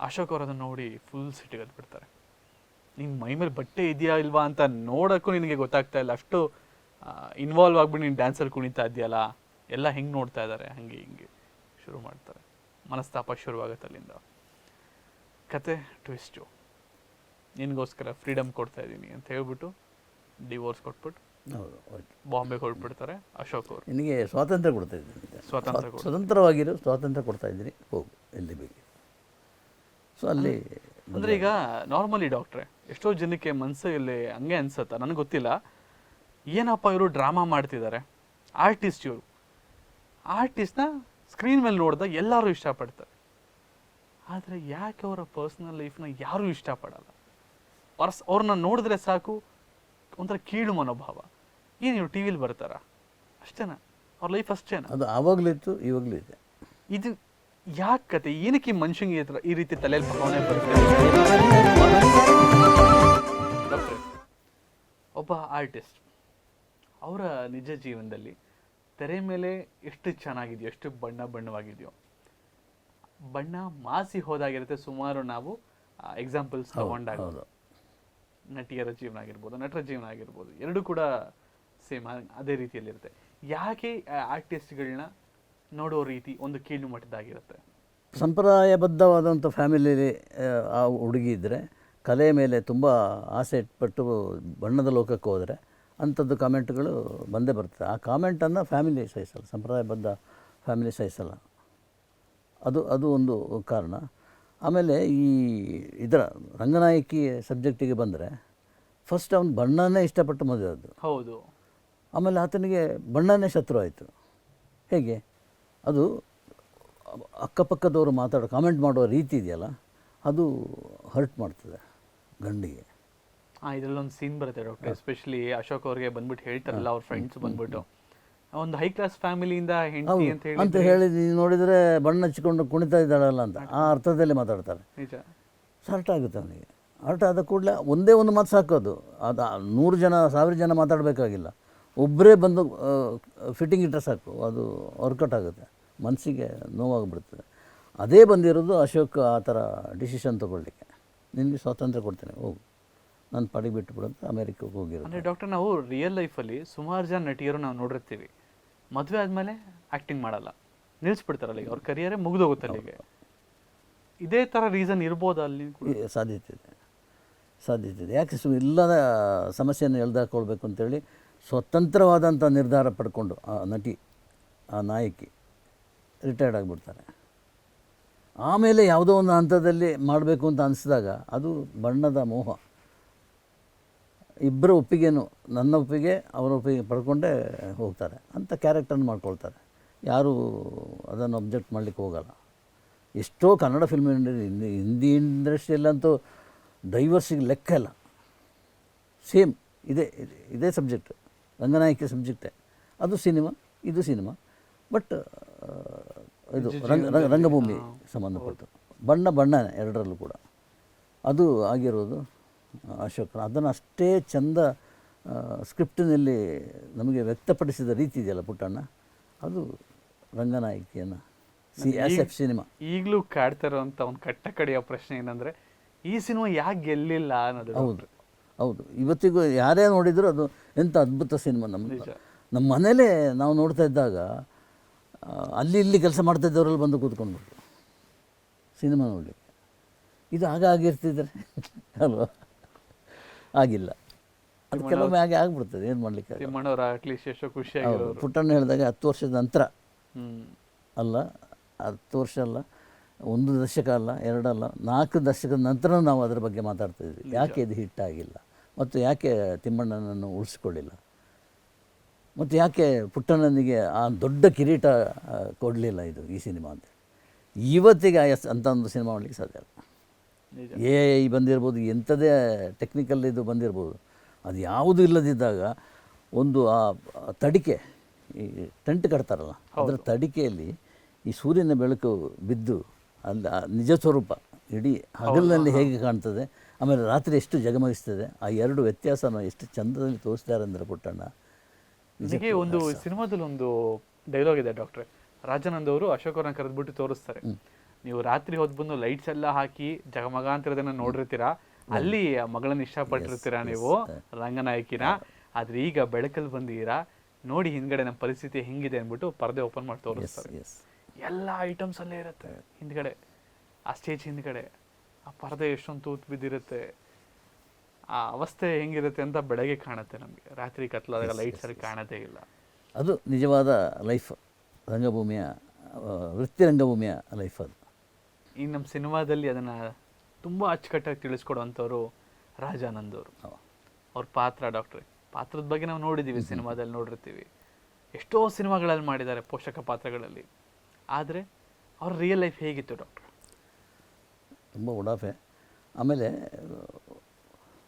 ಅಶೋಕ್ ಅವರನ್ನ ನೋಡಿ ಫುಲ್ ಸಿಟ್ಟಿಗೆದ್ಬಿಡ್ತಾರೆ ನಿನ್ ಮೈ ಮೇಲೆ ಬಟ್ಟೆ ಇದೆಯಾ ಇಲ್ವಾ ಅಂತ ನೋಡೋಕ್ಕೂ ನಿನಗೆ ಗೊತ್ತಾಗ್ತಾ ಇಲ್ಲ. ಅಷ್ಟು ಇನ್ವಾಲ್ವ್ ಆಗ್ಬಿಟ್ಟು ನೀನು ಡ್ಯಾನ್ಸಲ್ಲಿ ಕುಣಿತಾ ಇದೆಯಲ್ಲ ಎಲ್ಲ ಹೆಂಗೆ ನೋಡ್ತಾ ಇದ್ದಾರೆ ಹಂಗೆ ಹಿಂಗೆ ಶುರು ಮಾಡ್ತಾರೆ. ಮನಸ್ತಾಪ ಶುರುವಾಗುತ್ತೆ ಅಲ್ಲಿಂದ. ಕತೆ ಟ್ವಿಸ್ಟು ನಿನಗೋಸ್ಕರ ಫ್ರೀಡಮ್ ಕೊಡ್ತಾ ಇದ್ದೀನಿ ಅಂತ ಹೇಳ್ಬಿಟ್ಟು ಡಿವೋರ್ಸ್ ಕೊಟ್ಬಿಟ್ಟು ಬಾಂಬೆಗೆ ಹೊರಟ್ಬಿಡ್ತಾರೆ ಅಶೋಕ್ ಅವರು. ನಿನಗೆ ಸ್ವಾತಂತ್ರ್ಯ ಕೊಡ್ತಾ ಇದ್ದೀನಿ ಸ್ವಾತಂತ್ರ್ಯ. ಸ್ವತಂತ್ರವಾಗಿರು ಸ್ವಾತಂತ್ರ್ಯ ಕೊಡ್ತಾ ಇದ್ದೀನಿ. ಹೋಗು ಎಲ್ಲಿ ಬೇಕು. ಸೊ ಅಲ್ಲಿ ಅಂದರೆ ಈಗ ನಾರ್ಮಲಿ ಡಾಕ್ಟ್ರೆ ಎಷ್ಟೋ ಜನಕ್ಕೆ ಮನಸ್ಸಲ್ಲಿ ಹಂಗೆ ಅನ್ಸತ್ತ ನನಗೆ ಗೊತ್ತಿಲ್ಲ. ಏನಪ್ಪ ಇವರು ಡ್ರಾಮಾ ಮಾಡ್ತಿದ್ದಾರೆ ಆರ್ಟಿಸ್ಟ್ ಇವರು. ಆರ್ಟಿಸ್ಟ್ನ ಸ್ಕ್ರೀನ್ ಮೇಲೆ ನೋಡಿದಾಗ ಎಲ್ಲರೂ ಇಷ್ಟಪಡ್ತಾರೆ. ಆದರೆ ಯಾಕೆ ಅವರ ಪರ್ಸ್ನಲ್ ಲೈಫ್ನ ಯಾರೂ ಇಷ್ಟಪಡಲ್ಲ? ವರ್ಸ್ ಅವ್ರನ್ನ ನೋಡಿದ್ರೆ ಸಾಕು ಒಂಥರ ಕೀಳು ಮನೋಭಾವ. ಏನು ಇವ್ರು ಟಿ ವಿಲಿ ಬರ್ತಾರ? ಅಷ್ಟೇನಾ? ಅವ್ರ ಲೈಫ್ ಅಷ್ಟೇನಾ? ಅದು ಆವಾಗಲೂ ಇತ್ತು ಇವಾಗಲೂ ಇದೆ. ಇದು ಯಾಕೆ ಕತೆ? ಏನಕ್ಕೆ ಈ ಮನುಷ್ಯಂಗೆ ಈ ರೀತಿ ತಲೆಯಲ್ಲಿ ಭಾವನೆ ಬರುತ್ತೆ? ಡಾಕ್ಟ್ರೆ, ಒಬ್ಬ ಆರ್ಟಿಸ್ಟ್. ಅವರ ನಿಜ ಜೀವನದಲ್ಲಿ ತೆರೆ ಮೇಲೆ ಎಷ್ಟು ಚೆನ್ನಾಗಿದೆಯೋ ಎಷ್ಟು ಬಣ್ಣ ಬಣ್ಣವಾಗಿದೆಯೋ. ಬಣ್ಣ ಮಾಸಿ ಹೋದಾಗಿರುತ್ತೆ ಸುಮಾರು ನಾವು ಎಕ್ಸಾಂಪಲ್ಸ್ ತಗೊಂಡಾಗ. ನಟಿಯರ ಜೀವನ ಆಗಿರ್ಬೋದು ನಟರ ಜೀವನ ಆಗಿರ್ಬೋದು ಎರಡು ಕೂಡ ಸೇಮ್ ಅದೇ ರೀತಿಯಲ್ಲಿರುತ್ತೆ. ಯಾಕೆ ಆರ್ಟಿಸ್ಟ್ಗಳನ್ನ ನೋಡೋ ರೀತಿ ಒಂದು ಕೀಳು ಮಟ್ಟದಾಗಿರುತ್ತೆ ಸಂಪ್ರದಾಯಬದ್ಧವಾದಂಥ ಫ್ಯಾಮಿಲಿಯಲ್ಲಿ ಆ ಹುಡುಗಿ ಇದ್ದರೆ ಕಲೆ ಮೇಲೆ ತುಂಬ ಆಸೆ ಇಟ್ಪಟ್ಟು ಬಣ್ಣದ ಲೋಕಕ್ಕೆ ಹೋದರೆ ಅಂಥದ್ದು ಕಾಮೆಂಟ್ಗಳು ಬಂದೇ ಬರ್ತದೆ. ಆ ಕಾಮೆಂಟನ್ನು ಫ್ಯಾಮಿಲಿ ಸಹಿಸಲ್ಲ ಸಂಪ್ರದಾಯಬದ್ಧ ಫ್ಯಾಮಿಲಿ ಸಹಿಸಲ್ಲ ಅದು ಅದು ಒಂದು ಕಾರಣ. ಆಮೇಲೆ ಈ ಇದರ ರಂಗನಾಯಕಿ ಸಬ್ಜೆಕ್ಟಿಗೆ ಬಂದರೆ ಫಸ್ಟ್ ಅವನು ಬಣ್ಣನೇ ಇಷ್ಟಪಟ್ಟು ಮದುವೆ ಆದ್ದು. ಹೌದು. ಆಮೇಲೆ ಆತನಿಗೆ ಬಣ್ಣನೇ ಶತ್ರು ಆಯಿತು. ಹೇಗೆ? ಅದು ಅಕ್ಕಪಕ್ಕದವರು ಮಾತಾಡೋ ಕಾಮೆಂಟ್ ಮಾಡುವ ರೀತಿ ಇದೆಯಲ್ಲ ಅದು ಹರ್ಟ್ ಮಾಡ್ತದೆ. ಗಂಡಿಗೆ. ಆ ಇದ್ರಲ್ಲೊಂದು ಸೀನ್ ಬರುತ್ತೆ ಡಾಕ್ಟರ್ ಎಸ್ಪೆಷಲಿ ಅಶೋಕ್ ಅವ್ರಿಗೆ ಬಂದ್ಬಿಟ್ಟು ಹೇಳ್ತಾರಲ್ಲ ಅವ್ರ ಫ್ರೆಂಡ್ಸ್ ಬಂದ್ಬಿಟ್ಟು. ಒಂದು ಹೈ ಕ್ಲಾಸ್ ಫ್ಯಾಮಿಲಿಯಿಂದ ಹೆಂಡತಿ ಅಂತ ಹೇಳಿ ಅಂತ ಹೇಳಿ ನೀನು ನೋಡಿದರೆ ಬಣ್ಣ ಹಚ್ಕೊಂಡು ಕುಣಿತಾ ಇದ್ದಾಳಲ್ಲ ಅಂತ. ಆ ಅರ್ಥದಲ್ಲಿ ಮಾತಾಡ್ತಾರೆ. ನಿಜ. ಆಗುತ್ತೆ ಅವನಿಗೆ. ಹರ್ಟ್ ಆದ ಕೂಡಲೇ ಒಂದೇ ಒಂದು ಮಾತು ಸಾಕೋದು ಅದು. ಅದು ನೂರು ಜನ ಸಾವಿರ ಜನ ಮಾತಾಡಬೇಕಾಗಿಲ್ಲ. ಒಬ್ಬರೇ ಬಂದು ಫಿಟ್ಟಿಂಗ್ ಇಟ್ಟರೆ ಸಾಕು. ಅದು ವರ್ಕೌಟ್ ಆಗುತ್ತೆ. ಮನಸ್ಸಿಗೆ ನೋವಾಗಿಬಿಡ್ತದೆ ಅದೇ ಬಂದಿರೋದು ಅಶೋಕ್ ಆ ಥರ ಡಿಸಿಷನ್ ತೊಗೊಳ್ಲಿಕ್ಕೆ ನಿನಗೆ ಸ್ವಾತಂತ್ರ್ಯ ಕೊಡ್ತೇನೆ ಹೋಗು. ನಾನು ಪಡೆ ಬಿಟ್ಟುಬಿಡು ಅಂತ ಅಮೇರಿಕಕ್ಕೆ ಹೋಗಿರೋದು. ಅಂದರೆ ಡಾಕ್ಟರ್ ನಾವು ರಿಯಲ್ ಲೈಫಲ್ಲಿ ಸುಮಾರು ಜನ ನಟಿಯರು ನಾವು ನೋಡಿರ್ತೀವಿ. ಮದುವೆ ಆದಮೇಲೆ ಆ್ಯಕ್ಟಿಂಗ್ ಮಾಡಲ್ಲ. ನಿಲ್ಲಿಸ್ಬಿಡ್ತಾರಲ್ಲ ಈಗ ಅವ್ರ ಕರಿಯರೇ ಮುಗಿದೋಗುತ್ತೆ ಅಲ್ಲಿಗೆ. ಇದೇ ಥರ ರೀಸನ್ ಇರ್ಬೋದು ಅಲ್ಲಿ ಸಾಧ್ಯತೆ ಇದೆ. ಸಾಧ್ಯತೆ ಇದೆ. ಯಾಕೆ ಸು ಇಲ್ಲದ ಸಮಸ್ಯೆಯನ್ನು ಎಳ್ದಾಕೊಳ್ಬೇಕು ಅಂತೇಳಿ ಸ್ವತಂತ್ರವಾದಂಥ ನಿರ್ಧಾರ ಪಡ್ಕೊಂಡು ಆ ನಟಿ ಆ ನಾಯಕಿ ರಿಟೈರ್ಡ್ ಆಗಿಬಿಡ್ತಾರೆ. ಆಮೇಲೆ ಯಾವುದೋ ಒಂದು ಹಂತದಲ್ಲಿ ಮಾಡಬೇಕು ಅಂತ ಅನಿಸಿದಾಗ ಅದು ಬಣ್ಣದ ಮೋಹ. ಇಬ್ಬರ ಒಪ್ಪಿಗೆನು ನನ್ನ ಒಪ್ಪಿಗೆ, ಅವರ ಒಪ್ಪಿಗೆ ಪಡ್ಕೊಂಡೇ ಹೋಗ್ತಾರೆ. ಅಂಥ ಕ್ಯಾರೆಕ್ಟರ್ನ ಮಾಡ್ಕೊಳ್ತಾರೆ. ಯಾರೂ ಅದನ್ನು ಅಬ್ಜೆಕ್ಟ್ ಮಾಡಲಿಕ್ಕೆ ಹೋಗಲ್ಲ. ಎಷ್ಟೋ ಕನ್ನಡ ಫಿಲ್ಮ್ ಇಂಡಸ್ಟ್ರಿ ಹಿಂದಿ ಇಂಡಸ್ಟ್ರಿಯಲ್ಲಂತೂ ಡೈವರ್ಸಿಗೆ ಲೆಕ್ಕ ಇಲ್ಲ. ಸೇಮ್ ಇದೇ- ಇದೇ ಸಬ್ಜೆಕ್ಟ್ ರಂಗನಾಯಕಿ ಸಬ್ಜೆಕ್ಟೇ ಅದು ಸಿನಿಮಾ ಇದು ಸಿನಿಮಾ ಬಟ್ ಇದು ರಂಗ ರಂಗ- ರಂಗಭೂಮಿ ಸಂಬಂಧಪಟ್ಟು ಬಣ್ಣ ಬಣ್ಣ ಎರಡರಲ್ಲೂ ಕೂಡ. ಅದು ಆಗಿರೋದು ಅಶೋಕ್. ಅದನ್ನು ಅಷ್ಟೇ ಚಂದ ಸ್ಕ್ರಿಪ್ಟಿನಲ್ಲಿ ನಮಗೆ ವ್ಯಕ್ತಪಡಿಸಿದ ರೀತಿ ಇದೆಯಲ್ಲ ಪುಟ್ಟಣ್ಣ? ಅದು ರಂಗನಾಯಕಿಯನ್ನು ಸಿ ಎಸ್ ಎಫ್ ಸಿನಿಮಾ. ಈಗಲೂ ಕಾಡ್ತಾ ಇರೋವಂಥ ಒಂದು ಕಟ್ಟ ಕಡೆಯ ಪ್ರಶ್ನೆ ಏನಂದರೆ ಈ ಸಿನಿಮಾ ಯಾಕೆ ಗೆಲ್ಲಿಲ್ಲ ಅನ್ನೋದು ಹೌದು. ಹೌದು. ಇವತ್ತಿಗೂ ಯಾರೇ ನೋಡಿದರೂ ಅದು ಎಂಥ ಅದ್ಭುತ ಸಿನಿಮಾ ನಮ್ಮ ನಮ್ಮ ಮನೇಲೇ ನಾವು ನೋಡ್ತಾ ಇದ್ದಾಗ ಅಲ್ಲಿ ಇಲ್ಲಿ ಕೆಲಸ ಮಾಡ್ತಾ ಇದ್ದವರಲ್ಲಿ ಬಂದು ಕೂತ್ಕೊಂಡ್ಬಿಟ್ರು ಸಿನಿಮಾ ನೋಡಲಿಕ್ಕೆ. ಇದು ಆಗ ಆಗಿರ್ತಿದ್ರೆ ಅಲ್ವಾ? ಆಗಿಲ್ಲ. ಅದು ಕೆಲವೊಮ್ಮೆ ಹಾಗೆ ಆಗ್ಬಿಡ್ತದೆ ಏನು ಮಾಡಲಿಕ್ಕೆ ಎಷ್ಟೋ ಪುಟ್ಟಣ್ಣ ಹೇಳಿದಾಗ ಹತ್ತು ವರ್ಷದ ನಂತರ. ಅಲ್ಲ ಹತ್ತು ವರ್ಷ ಅಲ್ಲ ಒಂದು ದಶಕ ಅಲ್ಲ ಎರಡಲ್ಲ ನಾಲ್ಕು ದಶಕದ ನಂತರ ನಾವು ಅದರ ಬಗ್ಗೆ ಮಾತಾಡ್ತಾ ಇದ್ವಿ. ಯಾಕೆ ಇದು ಹಿಟ್ ಆಗಿಲ್ಲ? ಮತ್ತು ಯಾಕೆ ತಿಮ್ಮಣ್ಣನನ್ನು ಉಳಿಸ್ಕೊಳ್ಳಿಲ್ಲ? ಮತ್ತು ಯಾಕೆ ಪುಟ್ಟಣ್ಣನಿಗೆ ಆ ದೊಡ್ಡ ಕಿರೀಟ ಕೊಡಲಿಲ್ಲ ಇದು ಈ ಸಿನಿಮಾ ಅಂತ? ಇವತ್ತಿಗೆ ಆ ಎಸ್- ಅಂಥ ಒಂದು ಸಿನಿಮಾ ಮಾಡಲಿಕ್ಕೆ ಸಾಧ್ಯ ಇಲ್ಲ ಏ ಎ ಐ ಬಂದಿರ್ಬೋದು ಎಂಥದೇ ಟೆಕ್ನಿಕಲ್ ಇದು ಬಂದಿರ್ಬೋದು ಅದು ಯಾವುದು ಇಲ್ಲದಿದ್ದಾಗ ಒಂದು ಆ ತಡಿಕೆ ಈ ಟೆಂಟ್ ಕಟ್ತಾರಲ್ಲ ಅದರ ತಡಿಕೆಯಲ್ಲಿ ಈ ಸೂರ್ಯನ ಬೆಳಕು ಬಿದ್ದು ಅಲ್ಲಿ ನಿಜ ಸ್ವರೂಪ ಇಡೀ ಹಗಲಿನಲ್ಲಿ ಹೇಗೆ ಕಾಣ್ತದೆ ಆಮೇಲೆ ರಾತ್ರಿ ಎಷ್ಟು ಜಗಮಗಿಸ್ತದೆ ಆ ಎರಡು ವ್ಯತ್ಯಾಸನ ಎಷ್ಟು ಚಂದದಲ್ಲಿ ತೋರಿಸ್ತಾರೆ ಅಂದರೆ ಪುಟ್ಟಣ್ಣ ನನಗೆ ಒಂದು ಸಿನಿಮಾದಲ್ಲಿ ಒಂದು ಡೈಲಾಗ್ ಇದೆ ಡಾಕ್ಟ್ರೆ ರಾಜಾನಂದ್ ಅವರು ಅಶೋಕ್ ಅವ್ರನ್ನ ಕರೆದ್ಬಿಟ್ಟು ತೋರಿಸ್ತಾರೆ. ನೀವು ರಾತ್ರಿ ಹೊತ್ತು ಬಂದು ಲೈಟ್ಸ್ ಎಲ್ಲ ಹಾಕಿ ಜಗಮಗ ಅಂತಿರೋದನ್ನ ನೋಡಿರ್ತೀರಾ? ಅಲ್ಲಿ ಆ ಮಗಳನ್ನ ಇಷ್ಟಪಟ್ಟಿರ್ತೀರಾ ನೀವು? ರಂಗನಾಯಕಿನ? ಆದ್ರೆ ಈಗ ಬೆಳಕಲ್ಲಿ ಬಂದಿರಾ ನೋಡಿ ಹಿಂದ್ಗಡೆ ನಮ್ಮ ಪರಿಸ್ಥಿತಿ ಹೆಂಗಿದೆ ಅಂದ್ಬಿಟ್ಟು ಪರದೆ ಓಪನ್ ಮಾಡಿ ತೋರಿಸ್ತಾರೆ. ಎಲ್ಲ ಐಟಮ್ಸ್ ಅಲ್ಲೇ ಇರುತ್ತೆ. ಹಿಂದ್ಗಡೆ ಆ ಸ್ಟೇಜ್ ಹಿಂದ್ಗಡೆ ಆ ಪರದೆ ಎಷ್ಟೊಂದು ತೂತ್ ಬಿದ್ದಿರುತ್ತೆ. ಆ ಅವಸ್ಥೆ ಹೆಂಗಿರುತ್ತೆ ಅಂತ ಬೆಳಗ್ಗೆ ಕಾಣುತ್ತೆ ನಮಗೆ. ರಾತ್ರಿ ಕತ್ಲಾದಾಗ ಲೈಟ್ ಸರಿ ಕಾಣದೇ ಇಲ್ಲ. ಅದು ನಿಜವಾದ ಲೈಫ್ ರಂಗಭೂಮಿಯ ವೃತ್ತಿ ರಂಗಭೂಮಿಯ ಲೈಫ್ ಅದು. ಈ ನಮ್ಮ ಸಿನಿಮಾದಲ್ಲಿ ಅದನ್ನು ತುಂಬ ಅಚ್ಚುಕಟ್ಟಾಗಿ ತಿಳಿಸ್ಕೊಡುವಂಥವ್ರು ರಾಜಾನಂದ್ ಅವರು. ಅವ್ರ ಪಾತ್ರ ಡಾಕ್ಟ್ರೆ. ಪಾತ್ರದ ಬಗ್ಗೆ ನಾವು ನೋಡಿದ್ದೀವಿ ಸಿನಿಮಾದಲ್ಲಿ ನೋಡಿರ್ತೀವಿ. ಎಷ್ಟೋ ಸಿನಿಮಾಗಳಲ್ಲಿ ಮಾಡಿದ್ದಾರೆ ಪೋಷಕ ಪಾತ್ರಗಳಲ್ಲಿ. ಆದರೆ ಅವ್ರ ರಿಯಲ್ ಲೈಫ್ ಹೇಗಿತ್ತು ಡಾಕ್ಟ್ರ್? ತುಂಬ ಉಡಾಫೆ. ಆಮೇಲೆ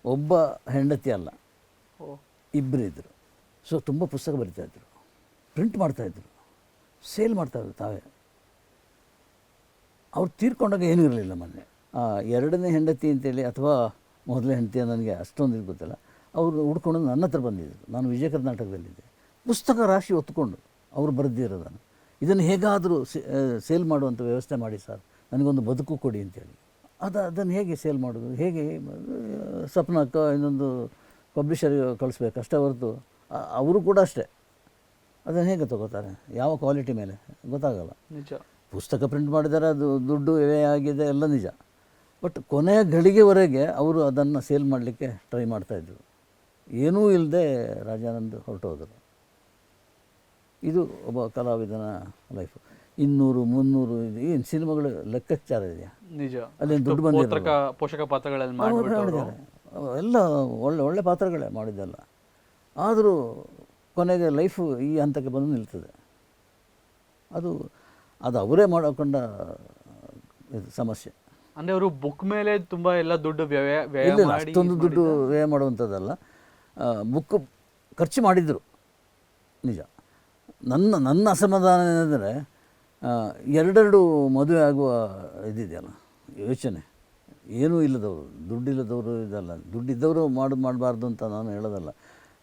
ಒಬ್ಬ ಹೆಂಡತಿ ಅಲ್ಲ. ಓ. ಇಬ್ಬರು ಇದ್ದರು ಸೊ ತುಂಬ ಪುಸ್ತಕ ಬರಿತಾಯಿದ್ರು ಪ್ರಿಂಟ್ ಮಾಡ್ತಾಯಿದ್ರು ಸೇಲ್ ಮಾಡ್ತಾಯಿದ್ರು ತಾವೇ. ಅವ್ರು ತೀರ್ಕೊಂಡಾಗ ಏನೂ ಇರಲಿಲ್ಲ ಮೊನ್ನೆ. ಎರಡನೇ ಹೆಂಡತಿ ಅಂತೇಳಿ ಅಥವಾ ಮೊದಲನೇ ಹೆಂಡತಿ ನನಗೆ ಅಷ್ಟೊಂದು ಇದು ಗೊತ್ತಿಲ್ಲ. ಅವರು ಹುಡ್ಕೊಂಡು ನನ್ನ ಹತ್ರ ಬಂದಿದ್ದರು ನಾನು ವಿಜಯ ಕರ್ನಾಟಕದಲ್ಲಿದ್ದೆ ಪುಸ್ತಕ ರಾಶಿ ಒತ್ಕೊಂಡು ಅವರು ಬರೆದಿರೋದನ್ನು ಇದನ್ನು ಹೇಗಾದರೂ ಸೇಲ್ ಮಾಡುವಂಥ ವ್ಯವಸ್ಥೆ ಮಾಡಿ ಸರ್. ನನಗೊಂದು ಬದುಕು ಕೊಡಿ ಅಂತೇಳಿ. ಅದು ಅದನ್ನು ಹೇಗೆ ಸೇಲ್ ಮಾಡೋದು? ಹೇಗೆ ಸಪ್ನಕ್ಕೆ ಇನ್ನೊಂದು ಪಬ್ಲಿಷರಿಗೆ ಕಳಿಸ್ಬೇಕು? ಅಷ್ಟೇ ಹೊರತು ಅವರು ಕೂಡ ಅಷ್ಟೇ. ಅದನ್ನು ಹೇಗೆ ತಗೋತಾರೆ? ಯಾವ ಕ್ವಾಲಿಟಿ ಮೇಲೆ? ಗೊತ್ತಾಗಲ್ಲ. ನಿಜ. ಪುಸ್ತಕ ಪ್ರಿಂಟ್ ಮಾಡಿದ್ದಾರೆ ಅದು ದುಡ್ಡು ವ್ಯಯ ಆಗಿದೆ ಎಲ್ಲ ನಿಜ. ಬಟ್ ಕೊನೆಯ ಗಳಿಗೆವರೆಗೆ ಅವರು ಅದನ್ನು ಸೇಲ್ ಮಾಡಲಿಕ್ಕೆ ಟ್ರೈ ಮಾಡ್ತಾಯಿದ್ರು ಏನೂ ಇಲ್ಲದೆ ರಾಜಾನಂದ್ ಹೊರಟೋದರು. ಇದು ಒಬ್ಬ ಕಲಾವಿದನ ಲೈಫು ಇನ್ನೂರು ಮುನ್ನೂರು ಏನು ಸಿನಿಮಾಗಳು ಲೆಕ್ಕಾಚಾರ ಇದೆಯಾ? ನಿಜ. ಅಲ್ಲಿ ದುಡ್ಡು ಪೋಷಕ ಪಾತ್ರಗಳಲ್ಲಿ ಮಾಡಿದ್ದಾರೆ. ಎಲ್ಲ ಒಳ್ಳೆ ಒಳ್ಳೆ ಪಾತ್ರಗಳೇ ಮಾಡಿದ್ದೆಲ್ಲ. ಆದರೂ ಕೊನೆಗೆ ಲೈಫು ಈ ಹಂತಕ್ಕೆ ಬಂದು ನಿಲ್ತದೆ. ಅದು ಅದು ಅವರೇ ಮಾಡಿಕೊಂಡ ಇದು ಸಮಸ್ಯೆ. ಅಂದರೆ ಅವರು ಬುಕ್ ಮೇಲೆ ತುಂಬಾ ಎಲ್ಲ ದುಡ್ಡು ವ್ಯಯ ವ್ಯಯ ಅಷ್ಟೊಂದು ದುಡ್ಡು ವ್ಯಯ ಮಾಡುವಂಥದ್ದಲ್ಲ. ಬುಕ್ ಖರ್ಚು ಮಾಡಿದರು. ನಿಜ. ನನ್ನ ನನ್ನ ಅಸಮಾಧಾನ ಏನಂದರೆ ಎರಡೆರಡು ಮದುವೆ ಆಗುವ ಇದಿದೆಯಲ್ಲ, ಯೋಚನೆ. ಏನೂ ಇಲ್ಲದವರು, ದುಡ್ಡಿಲ್ಲದವರು ಇದಲ್ಲ. ದುಡ್ಡಿದ್ದವರು ಮಾಡ್, ಮಾಡಬಾರ್ದು ಅಂತ ನಾನು ಹೇಳೋದಲ್ಲ.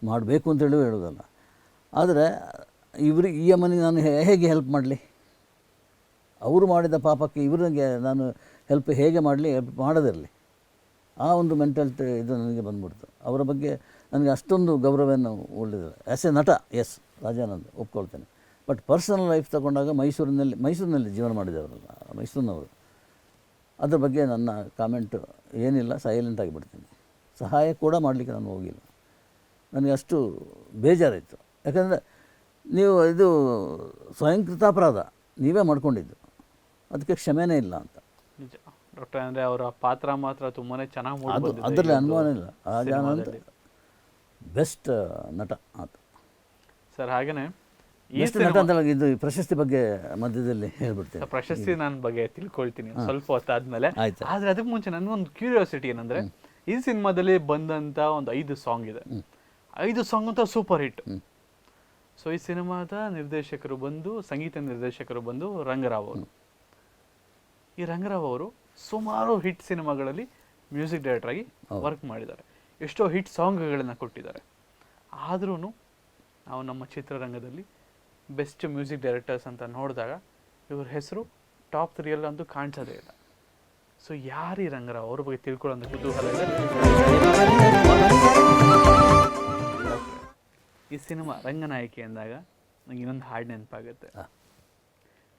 ಮಾಡಬೇಕು ಅಂತೇಳಿ ಹೇಳೋದಲ್ಲ. ಆದರೆ ಇವ್ರಿಗೆ ಈ ಅಮ್ಮನಿಗೆ ನಾನು ಹೇಗೆ ಹೆಲ್ಪ್ ಮಾಡಲಿ? ಅವರು ಮಾಡಿದ ಪಾಪಕ್ಕೆ ಇವರಿಗೆ ನಾನು ಹೆಲ್ಪ್ ಹೇಗೆ ಮಾಡಲಿ ಹೆಲ್ಪ್ ಮಾಡೋದಿರಲಿ? ಆ ಒಂದು ಮೆಂಟಾಲಿಟಿ ಇದು ನನಗೆ ಬಂದ್ಬಿಡ್ತು. ಅವರ ಬಗ್ಗೆ ನನಗೆ ಅಷ್ಟೊಂದು ಗೌರವವನ್ನು ಉಳಿದಿದೆ ಆ್ಯಸ್ ಎ ನಟ ಎಸ್ ರಾಜಾನಂದ್, ಒಪ್ಕೊಳ್ತೇನೆ. ಬಟ್ ಪರ್ಸನಲ್ ಲೈಫ್ ತಗೊಂಡಾಗ ಮೈಸೂರಿನಲ್ಲಿ ಮೈಸೂರಿನಲ್ಲಿ ಜೀವನ ಮಾಡಿದವರಲ್ಲ ಮೈಸೂರಿನವರು. ಅದ್ರ ಬಗ್ಗೆ ನನ್ನ ಕಾಮೆಂಟು ಏನಿಲ್ಲ ಸೈಲೆಂಟ್ ಆಗಿಬಿಡ್ತೀನಿ ಸಹಾಯ ಕೂಡ ಮಾಡಲಿಕ್ಕೆ ನಾನು ಹೋಗಿಲ್ಲ. ನನಗೆ ಅಷ್ಟು ಬೇಜಾರಾಯಿತು. ಯಾಕಂದರೆ ನೀವು ಇದು ಸ್ವಯಂಕೃತಾಪರಾಧ ನೀವೇ ಮಾಡ್ಕೊಂಡಿದ್ದು. ಅದಕ್ಕೆ ಕ್ಷಮೆನೇ ಇಲ್ಲ ಅಂತ. ನಿಜ. ಡಾಕ್ಟರ್ ಅಂದರೆ ಅವರ ಪಾತ್ರ ಮಾತ್ರ ತುಂಬಾ ಚೆನ್ನಾಗಿ ಅದು ಅದರಲ್ಲಿ ಅನುಮಾನ ಇಲ್ಲ. ಬೆಸ್ಟ್ ನಟ ಆತ. ಸರ್ ಹಾಗೇನೆ ನಟ ಇದು ಪ್ರಶಸ್ತಿ ಬಗ್ಗೆ ಮಧ್ಯದಲ್ಲಿ ಹೇಳ್ಬಿಡ್ತೇನೆ. ಪ್ರಶಸ್ತಿ ನನ್ನ ಬಗ್ಗೆ ತಿಳ್ಕೊಳ್ತೀನಿ ಸ್ವಲ್ಪ ಹೊತ್ತಾದ್ಮೇಲೆ. ಆದ್ರೆ ಅದಕ್ಕೆ ಮುಂಚೆ ನನ್ಗೊಂದು ಕ್ಯೂರಿಯಾಸಿಟಿ ಏನಂದ್ರೆ ಈ ಸಿನಿಮಾದಲ್ಲಿ ಬಂದಂತ ಒಂದು ಐದು ಸಾಂಗ್ ಇದೆ. ಐದು ಸಾಂಗ್ ಅಂತ ಸೂಪರ್ ಹಿಟ್ ಸೊ ಈ ಸಿನಿಮಾದ ನಿರ್ದೇಶಕರು ಬಂದು ಸಂಗೀತ ನಿರ್ದೇಶಕರು ಬಂದು ರಂಗರಾವ್ ಅವರು. ಈ ರಂಗರಾವ್ ಅವರು ಸುಮಾರು ಹಿಟ್ ಸಿನಿಮಾಗಳಲ್ಲಿ ಮ್ಯೂಸಿಕ್ ಡೈರೆಕ್ಟರ್ ಆಗಿ ವರ್ಕ್ ಮಾಡಿದ್ದಾರೆ. ಎಷ್ಟೋ ಹಿಟ್ ಸಾಂಗ್ಗಳನ್ನ ಕೊಟ್ಟಿದ್ದಾರೆ. ಆದ್ರೂ ನಾವು ನಮ್ಮ ಚಿತ್ರರಂಗದಲ್ಲಿ ಬೆಸ್ಟ್ ಮ್ಯೂಸಿಕ್ ಡೈರೆಕ್ಟರ್ಸ್ ಅಂತ ನೋಡಿದಾಗ ಇವ್ರ ಹೆಸರು ಟಾಪ್ ತ್ರೀಯಲ್ಲಿ ಅಂತೂ ಕಾಣಿಸೋದೇ ಇಲ್ಲ. ಸೊ ಯಾರು ಈ ರಂಗರ ಅವ್ರ ಬಗ್ಗೆ ತಿಳ್ಕೊಳ್ಳೋ ಕುತೂಹಲ ಇದೆ. ಈ ಸಿನಿಮಾ ರಂಗನಾಯಕಿ ಅಂದಾಗ ನಂಗೆ ಇನ್ನೊಂದು ಹಾಡು ನೆನಪಾಗುತ್ತೆ.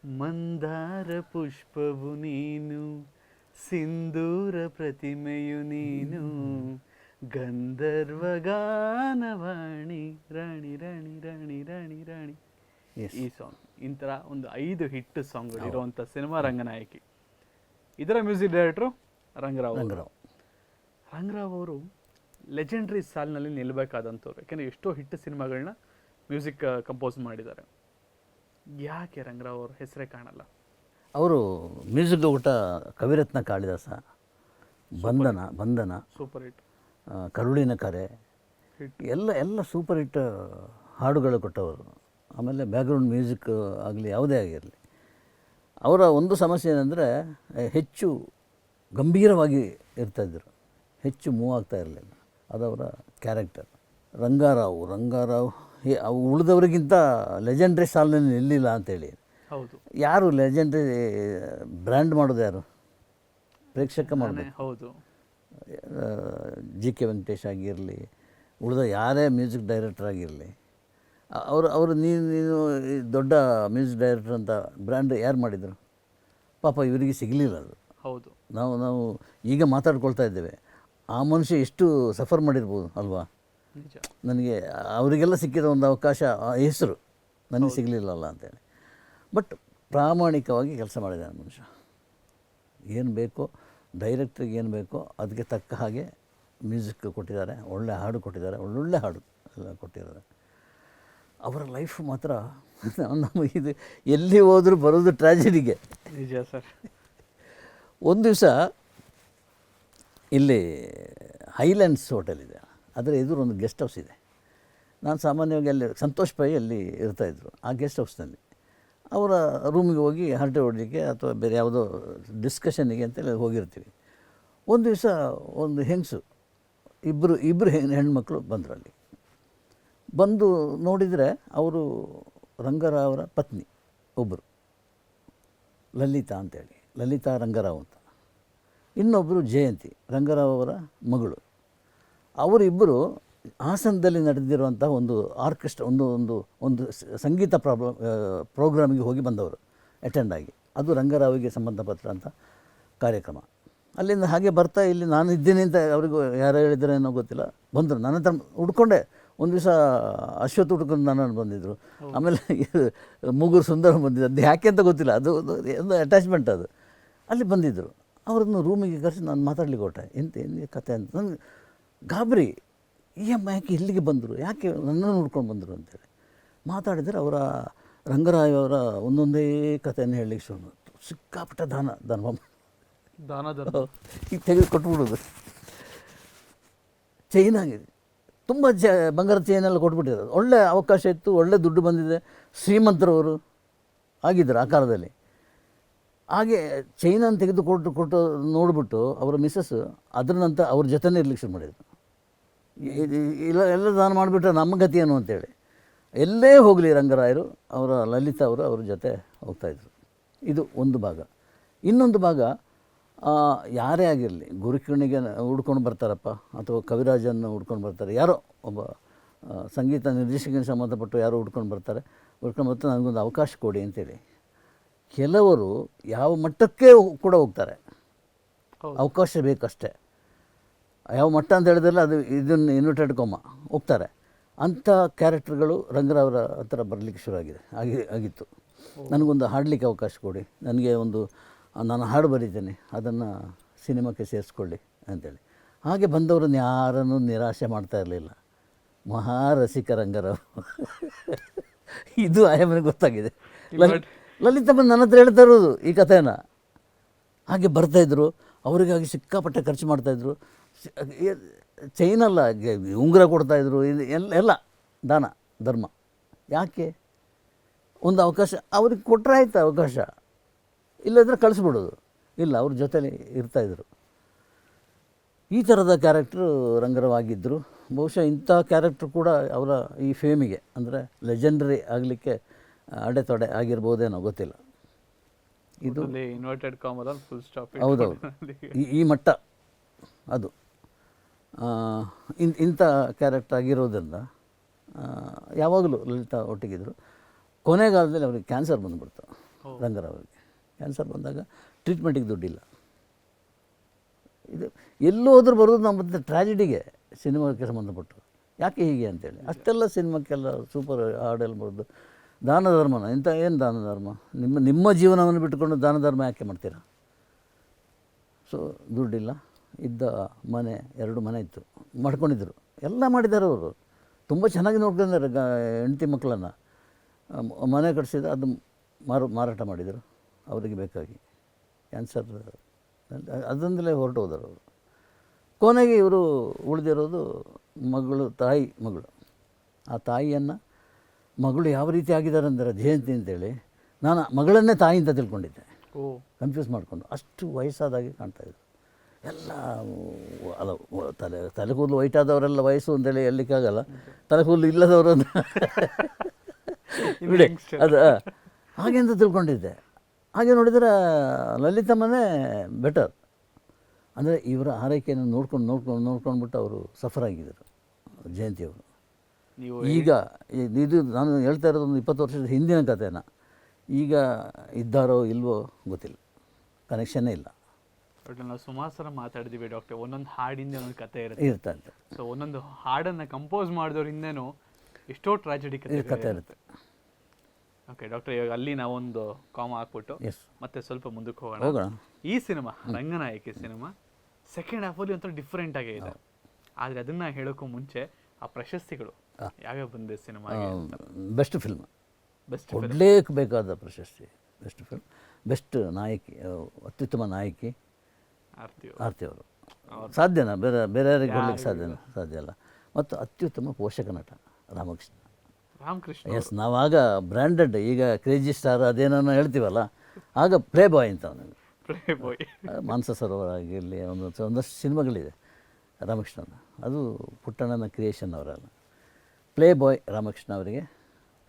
ಮಂದಾರ ಪುಷ್ಪವು ನೀನು ಸಿಂಧೂರ ಪ್ರತಿಮೆಯು ನೀನು ಗಂಧರ್ವ ಗಾನವಾಣಿ ರಾಣಿ ರಾಣಿ ರಾಣಿ ರಾಣಿ ರಾಣಿ. ಈ ಸಾಂಗ್ ಇಂಥರ ಒಂದು ಐದು ಹಿಟ್ ಸಾಂಗ್ಗಳು ಇರುವಂಥ ಸಿನಿಮಾ ರಂಗನಾಯಕಿ. ಇದರ ಮ್ಯೂಸಿಕ್ ಡೈರೆಕ್ಟ್ರು ರಂಗರಾವ್. ರಂಗರಾವ್. ರಂಗರಾವ್ ಅವರು ಲೆಜೆಂಡ್ರಿ ಸಾಲಿನಲ್ಲಿ ನಿಲ್ಲಬೇಕಾದಂಥವ್ರು ಯಾಕೆಂದರೆ ಎಷ್ಟೋ ಹಿಟ್ ಸಿನಿಮಾಗಳನ್ನ ಮ್ಯೂಸಿಕ್ ಕಂಪೋಸ್ ಮಾಡಿದ್ದಾರೆ. ಯಾಕೆ ರಂಗರಾವ್ ಅವ್ರ ಹೆಸರೇ ಕಾಣಲ್ಲ? ಅವರು ಮ್ಯೂಸಿಕ್ ಊಟ ಕವಿರತ್ನ ಕಾಳಿದಾಸ. ಬಂಧನ ಬಂಧನ. ಸೂಪರ್ ಹಿಟ್ ಕರುಳಿನ ಕರೆ. ಹಿಟ್ ಎಲ್ಲ ಎಲ್ಲ ಸೂಪರ್ ಹಿಟ್ ಹಾಡುಗಳು ಕೊಟ್ಟವರು. ಆಮೇಲೆ ಬ್ಯಾಕ್ಗ್ರೌಂಡ್ ಮ್ಯೂಸಿಕ್ ಆಗಲಿ ಯಾವುದೇ ಆಗಿರಲಿ ಅವರ ಒಂದು ಸಮಸ್ಯೆ ಏನಂದರೆ ಹೆಚ್ಚು ಗಂಭೀರವಾಗಿ ಇರ್ತಾಯಿದ್ರು ಹೆಚ್ಚು ಮೂವ್ ಆಗ್ತಾ ಇರಲಿಲ್ಲ. ಅದವರ ಕ್ಯಾರೆಕ್ಟರ್. ರಂಗಾರಾವ್ ರಂಗಾರಾವ್ ಹೇ- ಅವು ಉಳಿದವರಿಗಿಂತ ಲೆಜೆಂಡ್ರಿ ಸಾಲಿನಲ್ಲಿ ನಿಲ್ಲಿಲ್ಲ ಅಂತೇಳಿ ಹೌದು. ಯಾರು ಲೆಜೆಂಡ್ರಿ ಬ್ರ್ಯಾಂಡ್ ಮಾಡೋದು ಯಾರು? ಪ್ರೇಕ್ಷಕ ಮಾಡೋದು ಮಾಡಬೇಕು. ಹೌದು. ಜಿ ಕೆ ವೆಂಕಟೇಶ್ ಆಗಿರಲಿ ಉಳಿದ ಯಾರೇ ಮ್ಯೂಸಿಕ್ ಡೈರೆಕ್ಟರ್ ಆಗಿರಲಿ ಅವರು ಅವರು ನೀನು ನೀನು ಈ ದೊಡ್ಡ ಮ್ಯೂಸಿಕ್ ಡೈರೆಕ್ಟರ್ ಅಂತ ಬ್ರ್ಯಾಂಡ್ ಯಾರು ಮಾಡಿದರು? ಪಾಪ ಇವರಿಗೆ ಸಿಗಲಿಲ್ಲ ಅದು. ಹೌದು. ನಾವು ನಾವು ಈಗ ಮಾತಾಡ್ಕೊಳ್ತಾ ಇದ್ದೇವೆ. ಆ ಮನುಷ್ಯ ಎಷ್ಟು ಸಫರ್ ಮಾಡಿರ್ಬೋದು ಅಲ್ವಾ? ನನಗೆ ಅವರಿಗೆಲ್ಲ ಸಿಕ್ಕಿದ ಒಂದು ಅವಕಾಶ ಆ ಹೆಸರು ನನಗೆ ಸಿಗಲಿಲ್ಲಲ್ಲ ಅಂತೇಳಿ. ಬಟ್ ಪ್ರಾಮಾಣಿಕವಾಗಿ ಕೆಲಸ ಮಾಡಿದ್ದಾನೆ ಮನುಷ್ಯ. ಏನು ಬೇಕೋ ಡೈರೆಕ್ಟ್ರಿಗೆ ಏನು ಬೇಕೋ ಅದಕ್ಕೆ ತಕ್ಕ ಹಾಗೆ ಮ್ಯೂಸಿಕ್ ಕೊಟ್ಟಿದ್ದಾರೆ ಒಳ್ಳೆ ಹಾಡು ಕೊಟ್ಟಿದ್ದಾರೆ ಒಳ್ಳೊಳ್ಳೆ ಹಾಡು ಎಲ್ಲ ಕೊಟ್ಟಿದ್ದಾರೆ. ಅವರ ಲೈಫ್ ಮಾತ್ರ ನಮ್ಮ ಇದು ಎಲ್ಲಿ ಹೋದರೂ ಬರೋದು ಟ್ರ್ಯಾಜಿಡಿಗೆ ನಿಜ ಸರ್ ಒಂದು ದಿವಸ ಇಲ್ಲಿ ಹೈಲ್ಯಾಂಡ್ಸ್ ಹೋಟೆಲ್ ಇದೆ. ಅದರ ಎದುರು ಒಂದು ಗೆಸ್ಟ್ ಹೌಸ್ ಇದೆ. ನಾನು ಸಾಮಾನ್ಯವಾಗಿ ಅಲ್ಲಿ ಸಂತೋಷ್ ಪೈ ಅಲ್ಲಿ ಇರ್ತಾಯಿದ್ರು ಆ ಗೆಸ್ಟ್ ಹೌಸ್ನಲ್ಲಿ ಅವರ ರೂಮಿಗೆ ಹೋಗಿ ಹರಟೆ ಹೊಡಲಿಕ್ಕೆ ಅಥವಾ ಬೇರೆ ಯಾವುದೋ ಡಿಸ್ಕಷನ್ನಿಗೆ ಅಂತೇಳಿ ಹೋಗಿರ್ತೀವಿ. ಒಂದು ದಿವಸ ಒಂದು ಹೆಂಗಸು ಇಬ್ಬರು ಇಬ್ಬರು ಹೆಣ್ಣು ಹೆಣ್ಮಕ್ಳು ಬಂದರು ಅಲ್ಲಿ. ಬಂದು ನೋಡಿದರೆ ಅವರು ರಂಗರಾವರ ಪತ್ನಿ ಒಬ್ಬರು ಲಲಿತಾ ಅಂತೇಳಿ. ಲಲಿತಾ ರಂಗರಾವ್ ಅಂತ. ಇನ್ನೊಬ್ಬರು ಜಯಂತಿ, ರಂಗರಾವ್ ಅವರ ಮಗಳು. ಅವರಿಬ್ಬರು ಹಾಸನದಲ್ಲಿ ನಡೆದಿರುವಂಥ ಒಂದು ಆರ್ಕೆಸ್ಟ್ರಾ, ಒಂದು ಒಂದು ಒಂದು ಸಂಗೀತ ಪ್ರಾಬ್ಲಮ್ ಪ್ರೋಗ್ರಾಮಿಗೆ ಹೋಗಿ ಬಂದವರು ಅಟೆಂಡ್ ಆಗಿ. ಅದು ರಂಗರಾವಿಗೆ ಸಂಬಂಧಪಟ್ಟ ಅಂತ ಕಾರ್ಯಕ್ರಮ. ಅಲ್ಲಿಂದ ಹಾಗೆ ಬರ್ತಾ ಇಲ್ಲಿ ನಾನು ಇದ್ದೀನಿ ಅಂತ ಅವ್ರಿಗೂ ಯಾರು ಹೇಳಿದ್ರೇನೋ ಗೊತ್ತಿಲ್ಲ. ಬಂದರು. ನನ್ನ ಹತ್ರ ಹುಡ್ಕೊಂಡೆ ಒಂದು ದಿವಸ ಅಶ್ವಥ್ ಹುಡ್ಕೊಂಡು ನನ್ನನ್ನು ಬಂದಿದ್ದರು ಆಮೇಲೆ ಮೂಗುರು ಸುಂದರ ಬಂದಿದ್ದು ಅದು ಯಾಕೆ ಅಂತ ಗೊತ್ತಿಲ್ಲ. ಅದು ಒಂದು ಅಟ್ಯಾಚ್ಮೆಂಟ್ ಅದು. ಅಲ್ಲಿ ಬಂದಿದ್ದರು ಅವ್ರನ್ನು ರೂಮಿಗೆ ಕರೆಸಿ ನಾನು ಮಾತಾಡ್ಲಿಕ್ಕೆ ಕೊಟ್ಟೆ ಎಂತ ಏನು ಕತೆ ಅಂತ. ನನಗೆ ಗಾಬರಿ ಈ ಅಮ್ಮ ಯಾಕೆ ಇಲ್ಲಿಗೆ ಬಂದರು? ಯಾಕೆ ನನ್ನನ್ನು ನೋಡ್ಕೊಂಡು ಬಂದರು ಅಂತೇಳಿ. ಮಾತಾಡಿದರೆ ಅವರ ರಂಗರಾಯ್ ಅವರ ಒಂದೊಂದೇ ಕಥೆಯನ್ನು ಹೇಳಲಿಕ್ಕೆ ಶುರು ಮಾಡ್ತು ಸಿಕ್ಕಾಪಟ್ಟೆ ದಾನ ದಾನ ದಾನ ಧರ್ಮ ಈಗ ತೆಗೆದು ಕೊಟ್ಬಿಡೋದು. ಚೈನಾಗಿದೆ ತುಂಬ ಜ ಬಂಗಾರ ಚೈನೆಲ್ಲ ಕೊಟ್ಬಿಟ್ಟಿದ್ದಾರೆ. ಒಳ್ಳೆ ಅವಕಾಶ ಇತ್ತು, ಒಳ್ಳೆ ದುಡ್ಡು ಬಂದಿದೆ. ಶ್ರೀಮಂತರವರು ಆಗಿದ್ದರು ಆ ಕಾಲದಲ್ಲಿ. ಹಾಗೆ ಚೈನನ್ನು ತೆಗೆದುಕೊಟ್ಟು ಕೊಟ್ಟು ನೋಡಿಬಿಟ್ಟು ಅವರ ಮಿಸ್ಸಸ್ ಅದ್ರ ನಂತರ ಅವ್ರ ಜೊತೆನೇ ಇರ್ಲಿಕ್ಕೆ ಶುರು ಮಾಡಿದರು. ಇಲ್ಲ ಎಲ್ಲ ದಾನ ಮಾಡಿಬಿಟ್ರೆ ನಮ್ಮ ಗತಿ ಏನು ಅಂತೇಳಿ. ಎಲ್ಲೇ ಹೋಗಲಿ ರಂಗರಾಯರು, ಅವರ ಲಲಿತಾ ಅವರು, ಅವ್ರ ಜೊತೆ ಹೋಗ್ತಾಯಿದ್ರು ಇದು ಒಂದು ಭಾಗ. ಇನ್ನೊಂದು ಭಾಗ ಯಾರೇ ಆಗಿರಲಿ ಗುರುಕಿರಣಿಗೆ ಹುಡ್ಕೊಂಡು ಬರ್ತಾರಪ್ಪ ಅಥವಾ ಕವಿರಾಜನ್ನು ಹುಡ್ಕೊಂಡು ಬರ್ತಾರೆ ಯಾರೋ ಒಬ್ಬ ಸಂಗೀತ ನಿರ್ದೇಶಕನಿಗೆ ಸಂಬಂಧಪಟ್ಟು ಯಾರೋ ಹುಡ್ಕೊಂಡು ಬರ್ತಾರೆ ಹುಡ್ಕೊಂಡು ಬರ್ತಾರೆ ನನಗೊಂದು ಅವಕಾಶ ಕೊಡಿ ಅಂತೇಳಿ. ಕೆಲವರು ಯಾವ ಮಟ್ಟಕ್ಕೆ ಕೂಡ ಹೋಗ್ತಾರೆ. ಅವಕಾಶ ಬೇಕಷ್ಟೇ. ಯಾವ ಮಟ್ಟ ಅಂತ ಹೇಳಿದ್ರಲ್ಲ ಅದು ಇದನ್ನು ಇನ್ವಿಟೆಡ್ ಕೊಮ್ಮ ಹೋಗ್ತಾರೆ. ಅಂಥ ಕ್ಯಾರೆಕ್ಟರ್ಗಳು ರಂಗರವರ ಹತ್ರ ಬರಲಿಕ್ಕೆ ಶುರು ಆಗಿದೆ ಆಗಿ ಆಗಿತ್ತು. ನನಗೊಂದು ಹಾಡಲಿಕ್ಕೆ ಅವಕಾಶ ಕೊಡಿ. ನನಗೆ ಒಂದು ನಾನು ಹಾಡು ಬರೀತೇನೆ ಅದನ್ನು ಸಿನಿಮಾಕ್ಕೆ ಸೇರಿಸ್ಕೊಳ್ಳಿ ಅಂತೇಳಿ. ಹಾಗೆ ಬಂದವರನ್ನು ಯಾರನ್ನು ನಿರಾಶೆ ಮಾಡ್ತಾ ಇರಲಿಲ್ಲ. ಮಹಾರಸಿಕ ರಂಗರಾವ್ ಇದು ಆಯಮ್ಮನಿಗೆ ಗೊತ್ತಾಗಿದೆ. ಲಲಿತಾ ಲಲಿತಮ್ಮ ನನ್ನ ಹತ್ರ ಹೇಳ್ತಾ ಇರೋದು ಈ ಕಥೆನ. ಹಾಗೆ ಬರ್ತಾಯಿದ್ರು ಅವರಿಗಾಗಿ ಸಿಕ್ಕಾಪಟ್ಟೆ ಖರ್ಚು ಮಾಡ್ತಾಯಿದ್ರು ಚೈನಲ್ಲ ಅಲ್ಲ ಉಂಗುರ ಕೊಡ್ತಾಯಿದ್ರು ಇದು ಎಲ್ಲ ಎಲ್ಲ ದಾನ ಧರ್ಮ. ಯಾಕೆ? ಒಂದು ಅವಕಾಶ ಅವ್ರಿಗೆ ಕೊಟ್ಟರೆ ಆಯ್ತು ಅವಕಾಶ. ಇಲ್ಲದ್ರೆ ಕಳಿಸ್ಬಿಡೋದು. ಇಲ್ಲ ಅವ್ರ ಜೊತೆಲಿ ಇರ್ತಾಯಿದ್ರು ಈ ಥರದ ಕ್ಯಾರೆಕ್ಟ್ರು ರಂಗರವಾಗಿದ್ದರು ಬಹುಶಃ ಇಂಥ ಕ್ಯಾರೆಕ್ಟ್ರು ಕೂಡ ಅವರ ಈ ಫೇಮಿಗೆ ಅಂದರೆ ಲೆಜೆಂಡರಿ ಆಗಲಿಕ್ಕೆ ಅಡೆತೊಡೆ ಆಗಿರ್ಬೋದೇನೋ ಗೊತ್ತಿಲ್ಲ. ಇದು ಇನ್ವರ್ಟೆಡ್ ಫುಲ್ ಸ್ಟಾಪ್ ಹೌದೌದು. ಈ ಈ ಮಟ್ಟ ಅದು. ಇನ್ ಇಂಥ ಕ್ಯಾರೆಕ್ಟರ್ ಆಗಿರೋದ್ರಿಂದ ಯಾವಾಗಲೂ ಲಲಿತಾ ಒಟ್ಟಿಗಿದ್ರು. ಕೊನೆಗಾಲದಲ್ಲಿ ಅವ್ರಿಗೆ ಕ್ಯಾನ್ಸರ್ ಬಂದುಬಿಡ್ತು ರಂಗರಾವ್ ಅವರಿಗೆ ಕ್ಯಾನ್ಸರ್ ಬಂದಾಗ ಟ್ರೀಟ್ಮೆಂಟಿಗೆ ದುಡ್ಡಿಲ್ಲ. ಇದು ಎಲ್ಲೋ ಹೋದ್ರೂ ಬರೋದು ನಮ್ಮ ಟ್ರಾಜಿಡಿಗೆ ಸಿನಿಮಾಕ್ಕೆ ಸಂಬಂಧಪಟ್ಟು ಯಾಕೆ ಹೀಗೆ ಅಂತೇಳಿ? ಅಷ್ಟೆಲ್ಲ ಸಿನಿಮಾಕ್ಕೆಲ್ಲ ಸೂಪರ್ ಹಾಡೆಲ್ಲ ಬರೋದು. ದಾನ ಧರ್ಮನ, ಇಂಥ ಏನು ದಾನ ಧರ್ಮ? ನಿಮ್ಮ ನಿಮ್ಮ ಜೀವನವನ್ನು ಬಿಟ್ಟುಕೊಂಡು ದಾನ ಧರ್ಮ ಯಾಕೆ ಮಾಡ್ತೀರಾ? ಸೊ ದುಡ್ಡಿಲ್ಲ. ಇದ್ದ ಮನೆ, ಎರಡು ಮನೆ ಇತ್ತು. ಮಾಡ್ಕೊಂಡಿದ್ದರು ಎಲ್ಲ ಮಾಡಿದ್ದಾರೆ ಅವರು. ತುಂಬ ಚೆನ್ನಾಗಿ ನೋಡ್ಕೊಂಡಿದ್ದಾರೆ ಗ, ಹೆಂಡತಿ ಮಕ್ಕಳನ್ನು. ಮನೆ ಕಟ್ಸಿದ ಅದು ಮಾರು, ಮಾರಾಟ ಮಾಡಿದರು. ಅವರಿಗೆ ಬೇಕಾಗಿ ಕ್ಯಾನ್ಸರ್ ಅದರಿಂದಲೇ ಹೊರಟು ಹೋದರು ಅವರು. ಕೊನೆಗೆ ಇವರು ಉಳಿದಿರೋದು ಮಗಳು ತಾಯಿ ಮಗಳು. ಆ ತಾಯಿಯನ್ನು ಮಗಳು ಯಾವ ರೀತಿ ಆಗಿದ್ದಾರೆ ಅಂದರೆ ಜಯಂತಿ ಅಂತೇಳಿ ನಾನು ಮಗಳನ್ನೇ ತಾಯಿ ಅಂತ ತಿಳ್ಕೊಂಡಿದ್ದೆ. ಓ. ಕನ್ಫ್ಯೂಸ್ ಮಾಡಿಕೊಂಡು ಅಷ್ಟು ವಯಸ್ಸಾದಾಗೆ ಕಾಣ್ತಾಯಿದ್ರು ಎಲ್ಲ ಅಲ್ಲ ತಲೆ ತಲೆ ಕೂದಲು ವೈಟ್ ಆದವರೆಲ್ಲ ವಯಸ್ಸು ಅಂತೇಳಿ ಹೇಳಲಿಕ್ಕಾಗಲ್ಲ ತಲೆ ಕೂದಲು ಇಲ್ಲದವರು ಅಂತ. ಅದು ಹಾಗೆಂದು ತಿಳ್ಕೊಂಡಿದ್ದೆ. ಹಾಗೆ ನೋಡಿದರೆ ಲಲಿತಮ್ಮನೇ ಬೆಟರ್ ಅಂದರೆ ಇವರ ಆರೈಕೆಯನ್ನು ನೋಡ್ಕೊಂಡು ನೋಡ್ಕೊಂಡು ನೋಡ್ಕೊಂಡ್ಬಿಟ್ಟು ಅವರು ಸಫರ್ ಆಗಿದ್ದರು ಜಯಂತಿಯವರು ನೀವು ಈಗ ಇದು ನಾನು ಹೇಳ್ತಾ ಇರೋದು ಒಂದು ಇಪ್ಪತ್ತು ವರ್ಷದ ಹಿಂದಿನ ಕಥೆನ. ಈಗ ಇದ್ದಾರೋ ಇಲ್ವೋ ಗೊತ್ತಿಲ್ಲ. ಕನೆಕ್ಷನ್ನೇ ಇಲ್ಲ. ಬಟ್ ನಾವು ಸುಮಾರು ಸಲ ಮಾತಾಡಿದೀವಿ ಡಾಕ್ಟರ್ ಒಂದೊಂದು ಹಾಡಿಂದ ಒಂದೊಂದು ಕತೆ ಇರುತ್ತೆ. ಇರ್ತಾ ಇತ್ತು ಸೊ ಒಂದೊಂದು ಹಾಡನ್ನು ಕಂಪೋಸ್ ಮಾಡಿದವ್ರ ಹಿಂದೆನೂ ಎಷ್ಟೋ ಟ್ರಾಜಿಡಿ ಕತೆ ಇರುತ್ತೆ. ಓಕೆ ಡಾಕ್ಟರ್ ಇವಾಗ ಅಲ್ಲಿ ನಾವೊಂದು ಕಾಮ ಹಾಕ್ಬಿಟ್ಟು ಎಸ್ ಮತ್ತೆ ಸ್ವಲ್ಪ ಮುಂದಕ್ಕೆ ಹೋಗೋಣ. ಹೋಗೋಣ. ಈ ಸಿನಿಮಾ ರಂಗನಾಯಕಿ ಸಿನಿಮಾ ಸೆಕೆಂಡ್ ಹಾಫಲ್ಲಿ ಒಂಥರ ಡಿಫ್ರೆಂಟ್ ಆಗೇ ಇದೆ. ಆದ್ರೆ ಅದನ್ನ ಹೇಳೋಕ್ಕೂ ಮುಂಚೆ ಆ ಪ್ರಶಸ್ತಿಗಳು ಯಾವ್ಯಾವ ಬಂದಿದೆ ಸಿನಿಮಾ ಬೆಸ್ಟ್ ಫಿಲ್ಮ್ ಬೆಸ್ಟ್ ಕೊಡಲೇಬೇಕಾದ ಪ್ರಶಸ್ತಿ ಬೆಸ್ಟ್ ಫಿಲ್ಮ್ ಬೆಸ್ಟ್ ನಾಯಕಿ ಆ, ಅತ್ಯುತ್ತಮ ನಾಯಕಿ ಆರ್ತಿ ಆರ್ತಿ ಅವರು. ಸಾಧ್ಯನಾ? ಬೇರೆ ಬೇರೆಯವರಿಗೆ ಕೊಡ್ಲಿಕ್ಕೆ ಸಾಧ್ಯನಾ? ಸಾಧ್ಯ ಅಲ್ಲ. ಮತ್ತು ಅತ್ಯುತ್ತಮ ಪೋಷಕ ನಟ ರಾಮಕೃಷ್ಣ. ರಾಮಕೃಷ್ಣ ಎಸ್ ನಾವಾಗ ಬ್ರ್ಯಾಂಡೆಡ್ ಈಗ ಕ್ರೇಜಿ ಸ್ಟಾರ್ ಅದೇನೋ ಹೇಳ್ತೀವಲ್ಲ ಆಗ ಪ್ಲೇ ಬಾಯ್ ಅಂತ ಅವನು. ಪ್ಲೇ ಬಾಯ್ ಮಾನಸ ಸರೋವರ ಆಗಿರಲಿ ಒಂದು ಒಂದಷ್ಟು ಸಿನಿಮಾಗಳಿದೆ ರಾಮಕೃಷ್ಣನ. ಅದು ಪುಟ್ಟಣ್ಣನ ಕ್ರಿಯೇಷನ್ ಅವರಲ್ಲ. ಪ್ಲೇ ಬಾಯ್ ರಾಮಕೃಷ್ಣ ಅವರಿಗೆ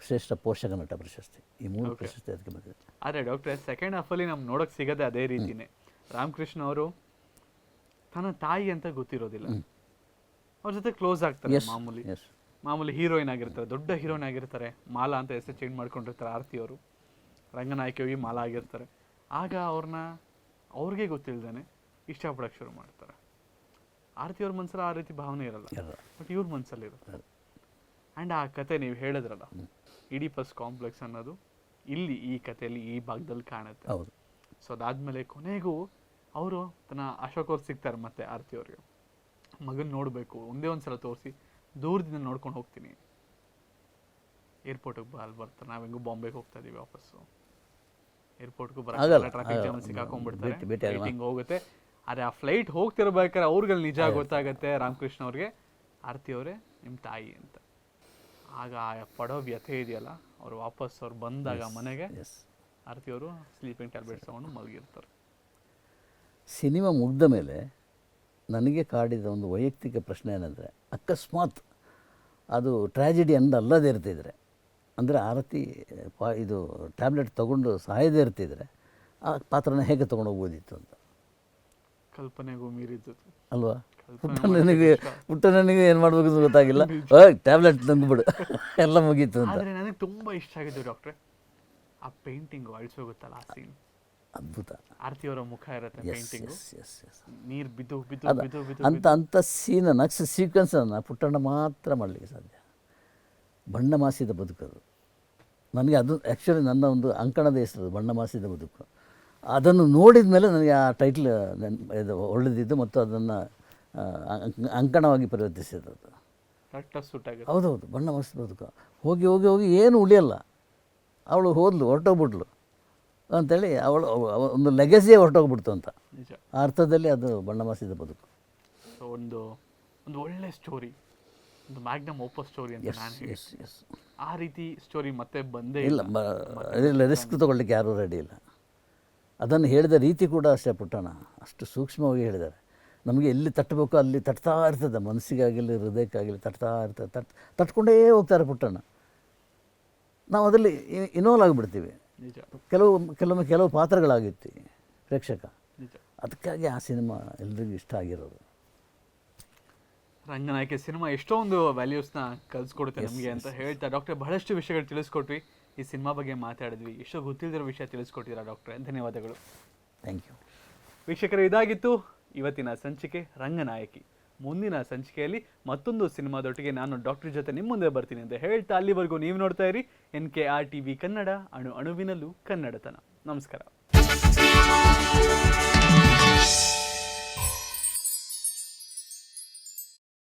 ಶ್ರೇಷ್ಠ ಪೋಷಕ ನಟ ಪ್ರಶಸ್ತಿ. ಈ ಮೂರು ಪ್ರಶಸ್ತಿ ಅದಕ್ಕೆ ಬಂದಿದೆ. ಆದರೆ ಡಾಕ್ಟರ್ ಸೆಕೆಂಡ್ ಹಾಫಲ್ಲಿ ನಮ್ಗೆ ನೋಡೋಕೆ ಸಿಗದೆ ಅದೇ ರೀತಿನೇ. ರಾಮಕೃಷ್ಣ ಅವರು ತನ್ನ ತಾಯಿ ಅಂತ ಗೊತ್ತಿರೋದಿಲ್ಲ. ಅವ್ರ ಜೊತೆ ಕ್ಲೋಸ್ ಆಗ್ತಾರೆ ಮಾಮೂಲಿ. ಮಾಮೂಲಿ ಹೀರೋಯಿನ್ ಆಗಿರ್ತಾರೆ ದೊಡ್ಡ ಹೀರೋಯಿನ್ ಆಗಿರ್ತಾರೆ ಮಾಲಾ ಅಂತ ಹೆಸರು ಚೇಂಜ್ ಮಾಡ್ಕೊಂಡಿರ್ತಾರೆ ಆರತಿ ಅವರು ರಂಗನಾಯಕಿ ಮಾಲಾ ಆಗಿರ್ತಾರೆ. ಆಗ ಅವ್ರನ್ನ ಅವ್ರಿಗೆ ಗೊತ್ತಿಲ್ಲದೇ ಇಷ್ಟಪಡೋಕೆ ಶುರು ಮಾಡ್ತಾರೆ. ಆರತಿ ಅವ್ರ ಮನಸ್ಸಲ್ಲಿ ಆ ರೀತಿ ಭಾವನೆ ಇರಲ್ಲ. ಬಟ್ ಇವ್ರ ಮನಸ್ಸಲ್ಲಿ ಇರುತ್ತೆ ಆ್ಯಂಡ್ ಆ ಕತೆ ನೀವು ಹೇಳಿದ್ರಲ್ಲ ಇಡಿಪಸ್ ಕಾಂಪ್ಲೆಕ್ಸ್ ಅನ್ನೋದು ಇಲ್ಲಿ ಈ ಕಥೆಯಲ್ಲಿ ಈ ಭಾಗದಲ್ಲಿ ಕಾಣುತ್ತೆ. ಸೊ ಅದಾದ್ಮೇಲೆ ಕೊನೆಗೂ ಅವರು ತನ್ನ ಅಶೋಕ್ ಅವ್ರು ಸಿಗ್ತಾರೆ ಮತ್ತೆ ಆರತಿ ಅವ್ರಿಗೆ ಮಗನ ನೋಡಬೇಕು ಒಂದೇ ಒಂದು ಸಲ ತೋರಿಸಿ ದೂರದಿಂದ ನೋಡ್ಕೊಂಡು ಹೋಗ್ತೀನಿ. ಏರ್ಪೋರ್ಟಿಗೆ ಬಾ ಅಲ್ಲಿ ಬರ್ತಾರೆ. ನಾವು ಹೆಂಗೂ ಬಾಂಬೆಗೆ ಹೋಗ್ತಾ ಇದೀವಿ ವಾಪಸ್ಸು. ಏರ್ಪೋರ್ಟ್ಗೂ ಬರ್ತಾರೆ ಬರಲ್ಲ ಟ್ರಾಫಿಕ್. ಜಾಮ್ ಸಿಕ್ಕಾಕೊಂಡ್ಬಿಡ್ತಾರೆ. ಭೇಟಿ ಹೋಗುತ್ತೆ. ಆದ್ರೆ ಆ ಫ್ಲೈಟ್ ಹೋಗ್ತಿರ್ಬೇಕಾದ್ರೆ ಅವ್ರಿಗೆ ನಿಜ ಗೊತ್ತಾಗುತ್ತೆ ರಾಮಕೃಷ್ಣ ಅವ್ರಿಗೆ. ಆರತಿ ಅವರೇ ನಿಮ್ಮ ತಾಯಿ ಅಂತ. ಆಗ ಆ ಪಡೋ ವ್ಯಥೆ ಇದೆಯಲ್ಲ ಅವ್ರು ವಾಪಸ್ ಅವ್ರು ಬಂದಾಗ ಮನೆಗೆ ಆರತಿ ಅವರು ಸ್ಲೀಪಿಂಗ್ ಟ್ಯಾಬ್ಲೆಟ್ಸ್ ತಗೊಂಡು ಮಲಗಿರ್ತಾರೆ. ಸಿನಿಮಾ ಮುಗ್ದ ಮೇಲೆ ನನಗೆ ಕಾಡಿದ ಒಂದು ವೈಯಕ್ತಿಕ ಪ್ರಶ್ನೆ ಏನಂದರೆ ಅಕಸ್ಮಾತ್ ಅದು ಟ್ರ್ಯಾಜಿಡಿ ಅಂದ ಅಲ್ಲದೇ ಇರ್ತಿದ್ರೆ ಅಂದರೆ ಆರತಿ ಪಾ ಇದು ಟ್ಯಾಬ್ಲೆಟ್ ತೊಗೊಂಡು ಸಾಯದೇ ಇರ್ತಿದ್ರೆ ಆ ಪಾತ್ರನ ಹೇಗೆ ತೊಗೊಂಡು ಹೋಗ್ಬೋದಿತ್ತು ಅಂತ? ಕಲ್ಪನೆಗೂ ಮೀರಿದ್ದು. ಅಲ್ವಾ? ಪುಟ್ಟ ನನಗೆ ಪುಟ್ಟ ನನಗೆ ಏನು ಮಾಡಬೇಕು ಅಂತ ಗೊತ್ತಾಗಿಲ್ಲ. ಟ್ಯಾಬ್ಲೆಟ್ ತಂದುಬಿಡು. ಎಲ್ಲ ಮುಗೀತು ಅಂತ. ನನಗೆ ತುಂಬ ಇಷ್ಟ ಆಗಿದ್ದು ಡಾಕ್ಟ್ರೆ ಆ ಪೇಂಟಿಂಗು ಅಳಿಸೋಗುತ್ತಲ್ಲ ಆ ಸೀನ್ ಅದ್ಭುತ. ಆರ್ತಿಯವರ ಮುಖ ಇರುತ್ತೆ as painting yes yes yes ನೀರು ಬಿದ್ದು ಬಿದ್ದು ಅದ ಬಿದ್ದು ಬಿದ್ದು ಅಂತ ಅಂಥ ಸೀನ ನಕ್ಸ್ ಸೀಕ್ವೆನ್ಸನ್ನು ಪುಟ್ಟಣ್ಣ ಮಾತ್ರ ಮಾಡಲಿಕ್ಕೆ ಸಾಧ್ಯ. ಬಣ್ಣ ಮಾಸಿದ ಬದುಕದು. ನನಗೆ ಅದು ಆ್ಯಕ್ಚುಲಿ ನನ್ನ ಒಂದು ಅಂಕಣದ ಹೆಸರು ಬಣ್ಣ ಮಾಸಿದ ಬದುಕು. ಅದನ್ನು ನೋಡಿದ ಮೇಲೆ ನನಗೆ ಆ ಟೈಟ್ಲ್ ಇದು ಒಳ್ಳೆದಿದ್ದು ಮತ್ತು ಅದನ್ನು ಅಂಕಣವಾಗಿ ಪರಿವರ್ತಿಸಿದ್ದು ಕರೆಕ್ಟಾಗಿ ಸೂಟ್ ಆಗುತ್ತೆ. ಹೌದೌದು ಬಣ್ಣ ಮಾಸಿದ ಬದುಕು. ಹೋಗಿ ಹೋಗಿ ಹೋಗಿ ಏನು ಉಳಿಯಲ್ಲ. ಅವಳು ಹೋದ್ಲು ಹೊರಟೋಗ್ಬಿಟ್ಲು. ಅಂತೇಳಿ ಅವಳು ಅವ- ಒಂದು ಲೆಗಸಿಯೇ ಹೊರಟೋಗ್ಬಿಡ್ತು ಅಂತ. ನಿಜ. ಆ ಅರ್ಥದಲ್ಲಿ ಅದು ಬಣ್ಣ ಮಾಸಿದ ಬದುಕು. ಸೊ ಒಂದು ಒಂದು ಒಳ್ಳೆ ಸ್ಟೋರಿ ಒಂದು ಮ್ಯಾಗ್ನಮ್ ಓಪೋ ಸ್ಟೋರಿ ಅಂತ ನಾನು ಎಸ್ ಎಸ್ ಆ ರೀತಿ ಸ್ಟೋರಿ ಮತ್ತೆ ಬಂದೇ ಇಲ್ಲ ಬ ಇಲ್ಲ ರಿಸ್ಕ್ ತೊಗೊಳ್ಳಿಕ್ಕೆ ಯಾರೂ ರೆಡಿ ಇಲ್ಲ. ಅದನ್ನು ಹೇಳಿದ ರೀತಿ ಕೂಡ ಅಷ್ಟೇ ಪುಟ್ಟಣ. ಅಷ್ಟು ಸೂಕ್ಷ್ಮವಾಗಿ ಹೇಳಿದ್ದಾರೆ. ನಮಗೆ ಎಲ್ಲಿ ತಟ್ಟಬೇಕು ಅಲ್ಲಿ ತಟ್ತಾ ಇರ್ತದೆ. ಮನಸ್ಸಿಗಾಗಲಿ ಹೃದಯಕ್ಕಾಗಲಿ ತಟ್ತಾ ಇರ್ತದೆ. ತಟ್ ತಟ್ಕೊಂಡೇ ಹೋಗ್ತಾರೆ ಪುಟ್ಟಣ್ಣ ನಾವು ಅದರಲ್ಲಿ ಇನ್ವಾಲ್ವ್ ಆಗಿಬಿಡ್ತೀವಿ. ಕೆಲವು ಕೆಲವೊಮ್ಮೆ ಕೆಲವು ಪಾತ್ರಗಳಾಗಿತ್ತು ಪ್ರೇಕ್ಷಕ. ನಿಜ. ಅದಕ್ಕಾಗಿ ಆ ಸಿನಿಮಾ ಎಲ್ರಿಗೂ ಇಷ್ಟ ಆಗಿರೋದು. ರಂಗನಾಯಕಿ ಸಿನಿಮಾ ಎಷ್ಟೊಂದು ವ್ಯಾಲ್ಯೂಸ್ನ ಕಲಿಸ್ಕೊಡುತ್ತೆ ನಮಗೆ ಅಂತ ಹೇಳ್ತಾ ಡಾಕ್ಟರ್ ಬಹಳಷ್ಟು ವಿಷಯಗಳು ತಿಳಿಸ್ಕೊಟ್ವಿ. ಈ ಸಿನಿಮಾ ಬಗ್ಗೆ ಮಾತಾಡಿದ್ವಿ. ಎಷ್ಟೋ ಗೊತ್ತಿಲ್ಲದಿರೋ ವಿಷಯ ತಿಳಿಸ್ಕೊಟ್ಟಿದ್ದೀರಾ ಡಾಕ್ಟ್ರೆ? ಧನ್ಯವಾದಗಳು. ಥ್ಯಾಂಕ್ ಯು ವೀಕ್ಷಕರು ಇದಾಗಿತ್ತು ಇವತ್ತಿನ ಸಂಚಿಕೆ ರಂಗನಾಯಕಿ. ಮುಂದಿನ ಸಂಚಿಕೆಯಲ್ಲಿ ಮತ್ತೊಂದು ಸಿನಿಮಾದೊಟ್ಟಿಗೆ ನಾನು ಡಾಕ್ಟರ್ ಜೊತೆ ನಿಮ್ಮ ಮುಂದೆ ಬರ್ತೀನಿ ಅಂತ ಹೇಳ್ತಾ ಅಲ್ಲಿವರೆಗೂ ನೀವು ನೋಡ್ತಾ ಇರಿ N K R T V Kannada, ಅಣು ಅಣುವಿನಲ್ಲೂ ಕನ್ನಡತನ. ನಮಸ್ಕಾರ.